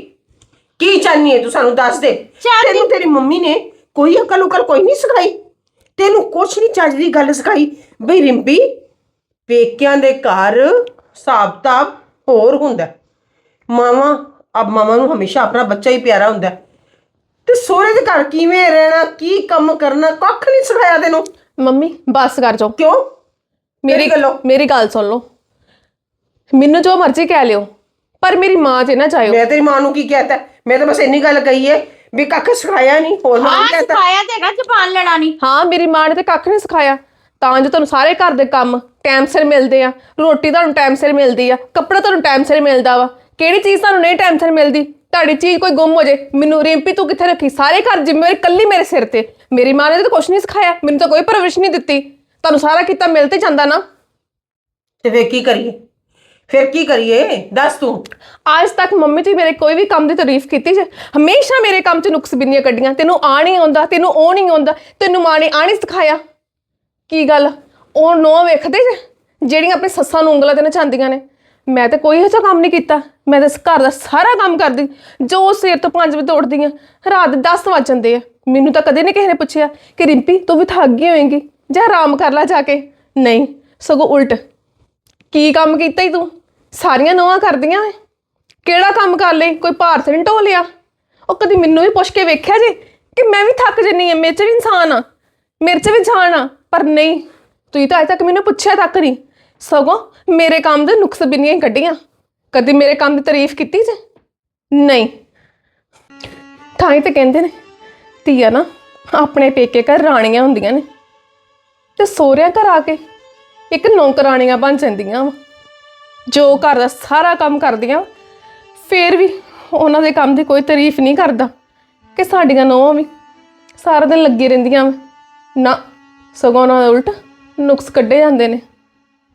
ਕੀ ਚਾਹਨੀ ਹੈ ਤੂੰ ਸਾਨੂੰ ਦੱਸ ਦੇ? ਚਾਹੁੰਦੀ- ਤੈਨੂੰ ਤੇਰੀ ਮੰਮੀ ਨੇ ਕੋਈ ਅਕਲ ਉਕਲ ਕੋਈ ਨਹੀਂ ਸਿਖਾਈ। ਤੈਨੂੰ ਕੁਛ ਨਹੀਂ ਚੱਜ ਦੀ ਗੱਲ ਸਿਖਾਈ। ਬਈ ਰਿੰਪੀ ਪੇਕਿਆਂ ਦੇ ਘਰ ਹਿਸਾਬ-ਕਿਤਾਬ ਹੋਰ ਹੁੰਦਾ। ਮਾਵਾ ਅਬ ਮਾਵਾ ਨੂੰ ਹਮੇਸ਼ਾ ਆਪਣਾ ਬੱਚਾ ਹੀ ਪਿਆਰਾ ਹੁੰਦਾ। ਤੇ ਸਹੁਰੇ ਦੇ ਘਰ ਕਿਵੇਂ ਰਹਿਣਾ ਕੀ ਕੰਮ ਕਰਨਾ ਕੱਖ ਨਹੀਂ ਸਿਖਾਇਆ ਤੈਨੂੰ। ਮੰਮੀ ਬਸ ਕਰ ਜਾਓ। ਕਿਉਂ? ਮੇਰੀ ਗੱਲੋਂ? ਮੇਰੀ ਗੱਲ ਸੁਣ ਲਓ। ਮੈਨੂੰ ਜੋ ਮਰਜ਼ੀ ਕਹਿ ਲਿਓ ਪਰ ਮੇਰੀ ਮਾਂ 'ਚ ਨਾ ਜਾਇਓ। ਮੈਂ ਤੇਰੀ ਮਾਂ ਨੂੰ ਕੀ ਕਹਿਤਾ? ਮੈਂ ਤਾਂ ਬਸ ਇੰਨੀ ਗੱਲ ਕਹੀ ਹੈ ਵੀ ਕੱਖ ਸਿਖਾਇਆ ਨਹੀਂ ਹੋਰ ਹਾਂ ਨਹੀਂ ਕਹਿਤਾ। ਸਿਖਾਇਆ ਤੇ ਹੈਗਾ ਜ਼ਬਾਨ ਲੜਾਣੀ ਹਾਂ ਮੇਰੀ ਮਾਂ ਨੇ ਤੇ ਕੱਖ ਨਹੀਂ ਸਿਖਾਇਆ। ਤਾਂ ਜੋ ਤੁਹਾਨੂੰ ਸਾਰੇ ਘਰ ਦੇ ਕੰਮ ਟਾਈਮ ਸਿਰ ਮਿਲਦੇ ਆ। ਰੋਟੀ ਤੁਹਾਨੂੰ ਟਾਈਮ ਸਿਰ ਮਿਲਦੀ ਆ ਕੱਪੜਾ ਤੁਹਾਨੂੰ ਟਾਈਮ ਸਿਰ ਮਿਲਦਾ ਵਾ। ਕਿਹੜੀ ਚੀਜ਼ ਤੁਹਾਨੂੰ ਨਹੀਂ ਟਾਈਮ ਸਿਰ ਮਿਲਦੀ? ਤੁਹਾਡੀ ਚੀਜ਼ ਕੋਈ ਗੁੰਮ ਹੋ ਜੇ। ਮੈਨੂੰ ਰਿੰਪੀ ਤੂੰ ਕਿੱਥੇ ਰੱਖੀ? ਸਾਰੇ ਘਰ ਜ਼ਿੰਮੇਵਾਰੀ ਕੱਲੀ ਮੇਰੇ ਸਿਰ ਤੇ। ਮੇਰੀ ਮਾਂ ਨੇ ਤਾਂ ਕੁਝ ਨਹੀਂ ਸਿਖਾਇਆ। ਮੈਨੂੰ ਤਾਂ ਕੋਈ ਪਰਵਰਿਸ਼ ਨਹੀਂ ਦਿੱਤੀ। ਤੁਹਾਨੂੰ ਸਾਰਾ ਕੀਤਾ ਮਿਲ ਤੇ ਜਾਂਦਾ ਨਾ। ਤੇ ਫੇਰ ਕੀ ਕਰੀਏ? ਫਿਰ ਕੀ ਕਰੀਏ? ਦੱਸ ਤੂੰ। ਅੱਜ ਤੱਕ ਮੰਮੀ ਜੀ ਮੇਰੇ ਕੋਈ ਵੀ ਕੰਮ ਦੀ ਤਾਰੀਫ ਕੀਤੀ ਜੇ? ਹਮੇਸ਼ਾ ਮੇਰੇ ਕੰਮ 'ਚ ਨੁਕਸ ਬਿੰਨੀਆਂ ਕੱਢੀਆਂ। ਤੈਨੂੰ ਆ ਨਹੀਂ ਆਉਂਦਾ, ਤੈਨੂੰ ਉਹ ਨਹੀਂ ਆਉਂਦਾ, ਤੈਨੂੰ ਮਾਂ ਨੇ ਆ ਨਹੀਂ ਸਿਖਾਇਆ। ਕੀ ਗੱਲ? ਉਹ ਨੋ ਵੇਖਦੇ ਜੇ? ਜਿਹੜੀਆਂ ਆਪਣੇ ਸੱਸਾਂ ਨੂੰ ਉਂਗਲਾਂ ਦੇਣਾ ਚਾਹੁੰਦੀਆਂ ਨੇ। ਮੈਂ ਤਾਂ ਕੋਈ ਇਹੋ ਜਿਹਾ ਕੰਮ ਨਹੀਂ ਕੀਤਾ। ਮੈਂ ਤਾਂ ਇਸ ਘਰ ਦਾ ਸਾਰਾ ਕੰਮ ਕਰਦੀ। ਜੋ ਸਵੇਰ ਤੋਂ 5 ਵਜੇ ਤੋਂ ਉੱਠਦੀ ਆ, ਰਾਤ ਦੇ 10 ਵੱਜ ਜਾਂਦੇ ਆ। ਮੈਨੂੰ ਤਾਂ ਕਦੇ ਨਹੀਂ ਕਿਸੇ ਨੇ ਪੁੱਛਿਆ ਕਿ ਰਿੰਪੀ, ਤੂੰ ਵੀ ਥੱਕ ਗਈ ਹੋਏਂਗੀ। ਜਾਂ ਆਰਾਮ ਕਰ ਲੈ ਜਾ ਕੇ। ਨਹੀਂ, ਸਗੋਂ ਉਲਟ। ਕੀ ਕੰਮ ਕੀਤਾ ਈ ਤੂੰ? ਸਾਰੀਆਂ ਨੋਆਂ ਕਰਦੀਆਂ ਏ ਕਿਹੜਾ ਕੰਮ ਕਰ ਲਈ ਕੋਈ ਭਾਰਤ ਨਹੀਂ ਢੋ ਲਿਆ? ਉਹ ਕਦੀ ਮੈਨੂੰ ਵੀ ਪੁੱਛ ਕੇ ਵੇਖਿਆ ਜੇ? ਕਿ ਮੈਂ ਵੀ ਥੱਕ ਜੰਨੀ ਆ, ਮੇਰੇ 'ਚ ਵੀ ਇਨਸਾਨ ਆ। ਮੇਰੇ 'ਚ ਵੀ ਜਾਨ ਆ, ਪਰ ਨਹੀਂ। ਤੁਸੀਂ ਤਾਂ ਅਜੇ ਤੱਕ ਮੈਨੂੰ ਪੁੱਛਿਆ ਤੱਕ ਨਹੀਂ। ਸਗੋਂ ਮੇਰੇ ਕੰਮ ਦੇ ਨੁਕਸ ਬਿੰਨੀਆਂ ਹੀ ਕੱਢੀਆਂ। ਕਦੀ ਮੇਰੇ ਕੰਮ ਦੀ ਤਾਰੀਫ ਕੀਤੀ ਜੇ? ਨਹੀਂ। ਤਾਂ ਹੀ ਤੇ ਕਹਿੰਦੇ ਨੇ, ਧੀਆ ਨਾ ਆਪਣੇ ਪੇਕੇ ਘਰ ਰਾਣੀਆਂ ਹੁੰਦੀਆਂ ਨੇ। ਤੇ ਸੋਹਰਿਆਂ ਘਰ ਆ ਕੇ ਇੱਕ ਨੌਕਰਾਣੀਆਂ ਬਣ ਜਾਂਦੀਆਂ ਵਾ। ਜੋ ਘਰ ਦਾ ਸਾਰਾ ਕੰਮ ਕਰਦੀਆਂ, ਫੇਰ ਵੀ ਉਹਨਾਂ ਦੇ ਕੰਮ ਦੀ ਕੋਈ ਤਾਰੀਫ ਨਹੀਂ ਕਰਦਾ ਕਿ ਸਾਡੀਆਂ ਨੌਵਾਂ ਵੀ ਸਾਰਾ ਦਿਨ ਲੱਗੀ ਰਹਿੰਦੀਆਂ ਵਾ। ਨਾ, ਸਗੋਂ ਉਹਨਾਂ ਦੇ ਉਲਟ ਨੁਕਸ ਕੱਢੇ ਜਾਂਦੇ ਨੇ।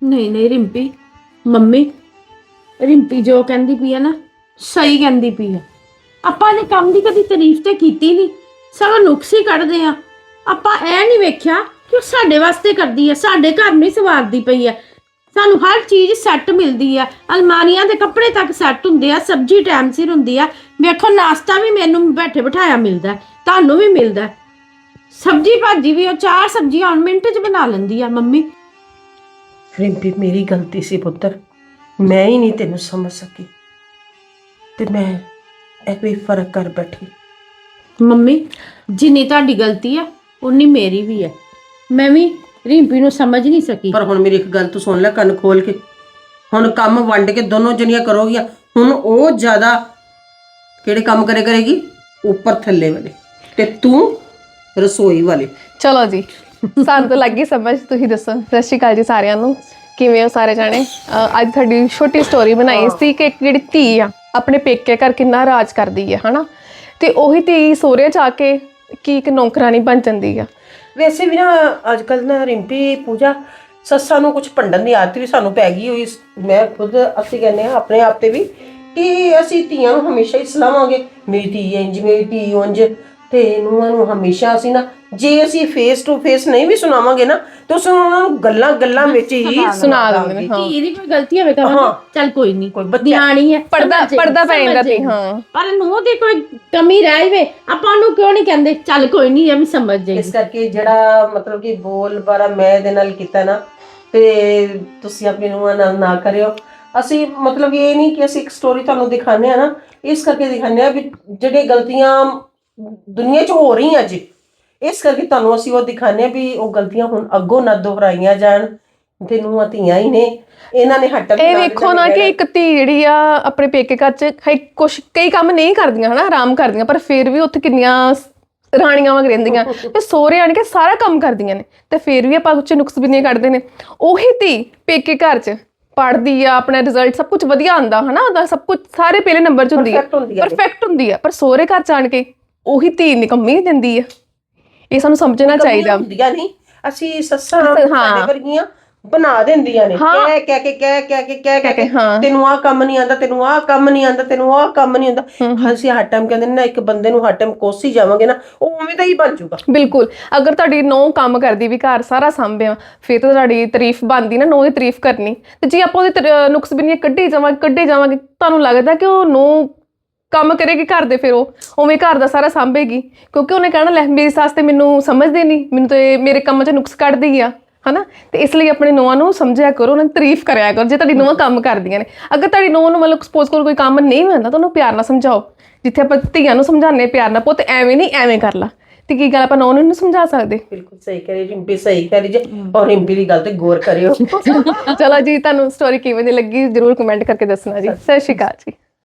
ਨਹੀਂ ਨਹੀਂ ਰਿੰਪੀ, ਮੰਮੀ, ਰਿੰਪੀ ਜੋ ਕਹਿੰਦੀ ਪਈ ਆ ਨਾ, ਸਹੀ ਕਹਿੰਦੀ ਪਈ ਆ। ਆਪਾਂ ਨੇ ਕੰਮ ਦੀ ਕਦੀ ਤਾਰੀਫ ਤੇ ਕੀਤੀ ਨਹੀਂ ਸਗੋਂ ਨੁਕਸ ਹੀ ਕੱਢਦੇ ਆ। ਆਪਾਂ ਇਹ ਨਹੀਂ ਵੇਖਿਆ ਕਿ ਉਹ ਸਾਡੇ ਵਾਸਤੇ ਕਰਦੀ ਆ ਸਾਡੇ ਘਰ ਨਹੀਂ ਸਵਾਰਦੀ ਪਈ ਆ। ਸਾਨੂੰ ਹਰ ਚੀਜ਼ ਸੈੱਟ ਮਿਲਦੀ ਆ। ਅਲਮਾਰੀਆਂ ਦੇ ਕੱਪੜੇ ਤੱਕ ਸੈੱਟ ਹੁੰਦੇ ਆ ਸਬਜ਼ੀ ਟਾਈਮ ਸਿਰ ਹੁੰਦੀ ਆ। ਵੇਖੋ ਨਾਸ਼ਤਾ ਵੀ ਮੈਨੂੰ ਬੈਠੇ ਬਿਠਾਇਆ ਮਿਲਦਾ ਹੈ, ਤੁਹਾਨੂੰ ਵੀ ਮਿਲਦਾ। ਹੈ। ਸਬਜ਼ੀ ਭਾਜੀ ਵੀ ਉਹ ਚਾਰ ਸਬਜ਼ੀਆਂ ਹੁਣ ਮਿੰਟ 'ਚ ਬਣਾ ਲੈਂਦੀ ਆ ਮੰਮੀ। ਰਿੰਪੀ ਮੇਰੀ ਗਲਤੀ ਸੀ ਪੁੱਤਰ। ਮੈਂ ਹੀ ਨਹੀਂ ਤੈਨੂੰ ਸਮਝ ਸਕੀ। ਤੇ ਮੈਂ ਇਹ ਵੀ ਫ਼ਰਕ ਕਰ ਬੈਠੀ। ਮੰਮੀ ਜਿੰਨੀ ਤੁਹਾਡੀ ਗਲਤੀ ਆ ਉਨੀ ਮੇਰੀ ਵੀ ਹੈ ਮੈਂ ਵੀ ਰਿੰਪੀ ਨੂੰ ਸਮਝ ਨਹੀਂ ਸਕੀ। ਪਰ ਹੁਣ ਮੇਰੀ ਇੱਕ ਗੱਲ ਤੂੰ ਸੁਣ ਲੈ ਕੰਨ ਖੋਲ ਕੇ। ਹੁਣ ਕੰਮ ਵੰਡ ਕੇ ਦੋਨੋਂ ਜਣੀਆਂ ਕਰੋਗੀਆਂ ਹੁਣ ਉਹ ਜ਼ਿਆਦਾ ਕਿਹੜੇ ਕੰਮ ਕਰੇ ਕਰੇਗੀ? ਉੱਪਰ ਥੱਲੇ ਵਾਲੇ। ਤੇ ਤੂੰ ਰਸੋਈ ਵਾਲੇ। ਚਲੋ ਜੀ ਸਾਨੂੰ ਤਾਂ ਲੱਗੀ ਸਮਝ ਤੁਸੀਂ ਦੱਸੋ। ਸਤਿ ਸ਼੍ਰੀ ਅਕਾਲ ਜੀ ਸਾਰਿਆਂ ਨੂੰ। ਕਿਵੇਂ ਹੋ ਸਾਰੇ ਜਾਣੇ? ਅਹ ਅੱਜ ਤੁਹਾਡੀ ਛੋਟੀ ਸਟੋਰੀ ਬਣਾਈ ਸੀ ਕਿ ਇੱਕ ਜਿਹੜੀ ਧੀ ਆ ਆਪਣੇ ਪੇਕੇ ਘਰ ਕਿੰਨਾ ਰਾਜ ਕਰਦੀ ਆ ਹਨਾ? ਤੇ ਉਹੀ ਧੀ ਸੋਹਰੇ ਆ ਕੇ ਕੀ ਇੱਕ ਨੌਕਰਾਨੀ ਬਣ ਜਾਂਦੀ ਆ। ਵੈਸੇ ਵੀ ਨਾ ਅੱਜ ਕੱਲ ਨਾ ਰਿੰਪੀ, ਪੂਜਾ ਸੱਸਾਂ ਨੂੰ ਕੁਝ ਭੰਡਣ ਦੀ ਆਦਤ ਵੀ ਸਾਨੂੰ ਪੈ ਗਈ ਹੋਈ। ਮੈਂ ਖੁਦ ਅਸੀਂ ਕਹਿੰਦੇ ਆ ਆਪਣੇ ਆਪ ਤੇ ਵੀ ਕਿ ਅਸੀਂ ਧੀਆਂ ਨੂੰ ਹਮੇਸ਼ਾ ਹੀ ਸਲਾਵਾਂਗੇ, ਮੇਰੀ ਧੀ ਇੰਜ, ਮੇਰੀ ਧੀ ਉਂਝ। ਤੇ ਨੂੰਹਾਂ ਨੂੰ ਹਮੇਸ਼ਾ ਅਸੀਂ ਨਾ ਜੇ ਅਸੀਂ ਫੇਸ ਟੂ ਫੇਸ ਨਹੀਂ ਵੀ ਸੁਣਾਵਾਂਗੇ ਨਾ ਤੇ ਉਸ ਨੂੰ ਉਹਨਾਂ ਨੂੰ ਗੱਲਾਂ ਗੱਲਾਂ ਵਿੱਚ ਹੀ ਸੁਣਾ ਦਿੰਦੇ ਨੇ। ਹਾਂ। ਧੀ ਦੀ ਕੋਈ ਗਲਤੀ ਹੋਵੇ ਕਹਾਂ ਹਾਂ। ਚੱਲ ਕੋਈ ਨਹੀਂ ਕੋਈ ਨਿਆਣੀ ਹੈ ਪਰਦਾ ਪਰਦਾ ਪੈ ਜਾਂਦਾ ਤੇ। ਹਾਂ। ਪਰ ਨੂੰ ਦੀ ਕੋਈ ਕਮੀ ਰਹਿ ਜਵੇ ਆਪਾਂ ਉਹਨੂੰ ਕਿਉਂ ਨਹੀਂ ਕਹਿੰਦੇ ਚੱਲ ਕੋਈ ਨਹੀਂ ਇਹ ਵੀ ਸਮਝ ਜਾਏਗੀ ਇਸ ਕਰਕੇ ਜਿਹੜਾ ਮਤਲਬ ਕਿ ਬੋਲ ਬਾਰਾ ਮੈਂ ਇਹਦੇ ਨਾਲ ਕੀਤਾ ਨਾ ਤੇ ਤੁਸੀਂ ਆਪਣੀ ਨੂੰਹਾਂ ਨਾਲ ਨਾ ਕਰਿਓ। ਅਸੀਂ ਮਤਲਬ ਇਹ ਨਹੀਂ ਕਿ ਅਸੀਂ ਇੱਕ ਸਟੋਰੀ ਤੁਹਾਨੂੰ ਦਿਖਾਉਂਦੇ ਆ ਨਾ ਇਸ ਕਰਕੇ ਦਿਖਾਉਂਦੇ ਆ ਵੀ ਜਿਹੜੀਆਂ ਗਲਤੀਆਂ ਦੁਨੀਆ 'ਚ ਹੋ ਰਹੀਆਂ ਜੀ ਇਸ ਕਰਕੇ ਤੁਹਾਨੂੰ ਅਸੀਂ ਉਹ ਆ ਵੀ ਉਹ ਗਲਤੀਆਂ ਹੁਣ ਅੱਗੋਂ ਨਾ ਦੁਹਰਾਈਆਂ ਜਾਣ ਤੇ ਨੂੰਹਾਂ ਧੀਆਂ ਹੀ ਨੇ। ਇਹਨਾਂ ਨੇ ਹੱਟਣ ਇਹ ਵੇਖੋ ਨਾ ਕਿ ਇੱਕ ਧੀ ਜਿਹੜੀ ਆ ਆਪਣੇ ਪੇਕੇ ਘਰ ਚ ਕੁਛ ਕਈ ਕੰਮ ਨਹੀਂ ਕਰਦੀਆਂ ਹਨਾ ਆਰਾਮ ਕਰਦੀਆਂ ਪਰ ਫਿਰ ਵੀ ਉੱਥੇ ਕਿੰਨੀਆਂ ਰਾਣੀਆਂ ਵਾਂਗ ਰਹਿੰਦੀਆਂ। ਤੇ ਸੋਹਰੇ ਆਣ ਕੇ ਸਾਰਾ ਕੰਮ ਕਰਦੀਆਂ ਨੇ ਤੇ ਫਿਰ ਵੀ ਆਪਾਂ ਉੱਚ ਨੁਕਸ ਬਿੰਨੀਆਂ ਕੱਢਦੇ ਨੇ। ਉਹੀ ਧੀ ਪੇਕੇ ਘਰ ਚ ਪੜਦੀ ਆ ਆਪਣਾ ਰਿਜ਼ਲਟ ਸਭ ਕੁਝ ਵਧੀਆ ਆਂਦਾ ਹਨਾ ਉਹਦਾ ਸਭ ਕੁਝ ਸਾਰੇ ਪਹਿਲੇ ਨੰਬਰ ਚ ਹੁੰਦੀ ਆ। ਪਰਫੈਕਟ ਹੁੰਦੀ ਆ ਪਰ ਸੋਹਰੇ ਘਰ ਚ ਆਣ ਕੇ ਉਹੀ ਧੀ ਨਿਕੰਮੀ ਦਿੰਦੀ ਆ। ਇਹ ਸਾਨੂੰ ਸਮਝਣਾ ਚਾਹੀਦਾ। ਹੁੰਦੀਆਂ ਨਹੀਂ। ਅਸੀਂ ਸੱਸਾਂ। ਸਾਡੇ ਵਰਗੀਆਂ ਬਣਾ ਦਿੰਦੀਆਂ ਨੇ। ਕਹਿ ਕਹਿ ਕੇ ਕਹਿ ਕਹਿ ਕੇ ਕਹਿ ਕਹਿ ਕੇ। ਤੈਨੂੰ ਆਹ ਕੰਮ ਨਹੀਂ ਆਂਦਾ ਤੈਨੂੰ ਆਹ ਕੰਮ ਨਹੀਂ ਆਂਦਾ ਤੈਨੂੰ ਆਹ ਕੰਮ ਨਹੀਂ ਆਂਦਾ ਅਸੀਂ ਹਰ ਟਾਈਮ ਕਹਿੰਦੇ ਨੇ ਨਾ ਇੱਕ ਬੰਦੇ ਨੂੰ ਹਰ ਟਾਈਮ ਕੋਸੀ ਜਾਵਾਂਗੇ ਨਾ ਉਹ ਉਵੇਂ ਦਾ ਹੀ ਬਣ ਜਾਊਗਾ। ਬਿਲਕੁਲ। ਅਗਰ ਤੁਹਾਡੀ ਨੌ ਕੰਮ ਕਰਦੀ ਵੀ ਘਰ ਸਾਰਾ ਸੰਭਿਆ ਫਿਰ ਤਾਂ ਤੁਹਾਡੀ ਤਾਰੀਫ ਬਣਦੀ ਨਾ ਨੌ ਦੀ ਤਾਰੀਫ ਕਰਨੀ। ਤੇ ਜੇ ਆਪਾਂ ਉਹਦੀ ਨੁਕਸ ਬਿਨੀਆਂ ਕੱਢੀ ਜਾਵਾਂਗੇ ਕੱਢੀ ਜਾਵਾਂਗੇ ਤੁਹਾਨੂੰ ਲੱਗਦਾ ਕਿ ਉਹ ਨੌ ਕੰਮ ਕਰੇਗੀ ਘਰ ਦੇ ਫਿਰ ਉਹ ਉਵੇਂ ਘਰ ਦਾ ਸਾਰਾ ਸੰਭੇਗੀ। ਕਿਉਂਕਿ ਉਹਨੇ ਕਹਿਣਾ ਲੈ ਮੇਰੀ ਸੱਸ ਤੇ ਮੈਨੂੰ ਸਮਝਦੀ ਨਹੀਂ ਮੈਨੂੰ ਤੇ ਮੇਰੇ ਕੰਮਾਂ 'ਚ ਨੁਕਸ ਕੱਢਦੀ ਆ ਹਨਾ? ਤੇ ਇਸ ਲਈ ਆਪਣੇ ਨੌਆਂ ਨੂੰ ਸਮਝਿਆ ਕਰੋ ਉਹਨਾਂ ਦੀ ਤਾਰੀਫ ਕਰਿਆ ਕਰੋ ਜੇ ਤੁਹਾਡੀ ਨੌਂ ਕੰਮ ਕਰਦੀਆਂ ਨੇ। ਅਗਰ ਤੁਹਾਡੀ ਨੌਂ ਨੂੰ ਮਤਲਬ ਸਪੋਜ਼ ਕਰੋ ਕੋਈ ਕੰਮ ਨਹੀਂ ਆਉਂਦਾ ਤਾਂ ਉਹਨੂੰ ਪਿਆਰ ਨਾਲ ਸਮਝਾਓ। ਜਿੱਥੇ ਆਪਾਂ ਧੀਆਂ ਨੂੰ ਸਮਝਾਉਂਦੇ ਪਿਆਰ ਨਾਲ ਪੁੱਤ ਐਵੇਂ ਨਹੀਂ ਐਵੇਂ ਕਰ ਲਾ। ਤੇ ਕੀ ਗੱਲ ਆਪਾਂ ਨੌਂ ਨੂੰ ਨਹੀਂ ਸਮਝਾ ਸਕਦੇ? ਬਿਲਕੁਲ ਸਹੀ ਕਰੀ ਰਿੰਪੀ ਸਹੀ ਕਰੀ ਜੇ ਔਰ ਰਿੰਪੀ ਦੀ ਗੱਲ ਤੇ ਗੌਰ ਕਰਿਓ। ਚਲੋ ਜੀ ਤੁਹਾਨੂੰ ਸਟੋਰੀ ਕਿਵੇਂ ਦੀ ਲੱਗੀ ਜਰੂਰ ਕਮੈਂਟ ਕਰਕੇ ਦੱਸਣਾ ਜੀ। ਸਤਿ ਸ਼੍ਰੀ ਅਕਾਲ ਜੀ।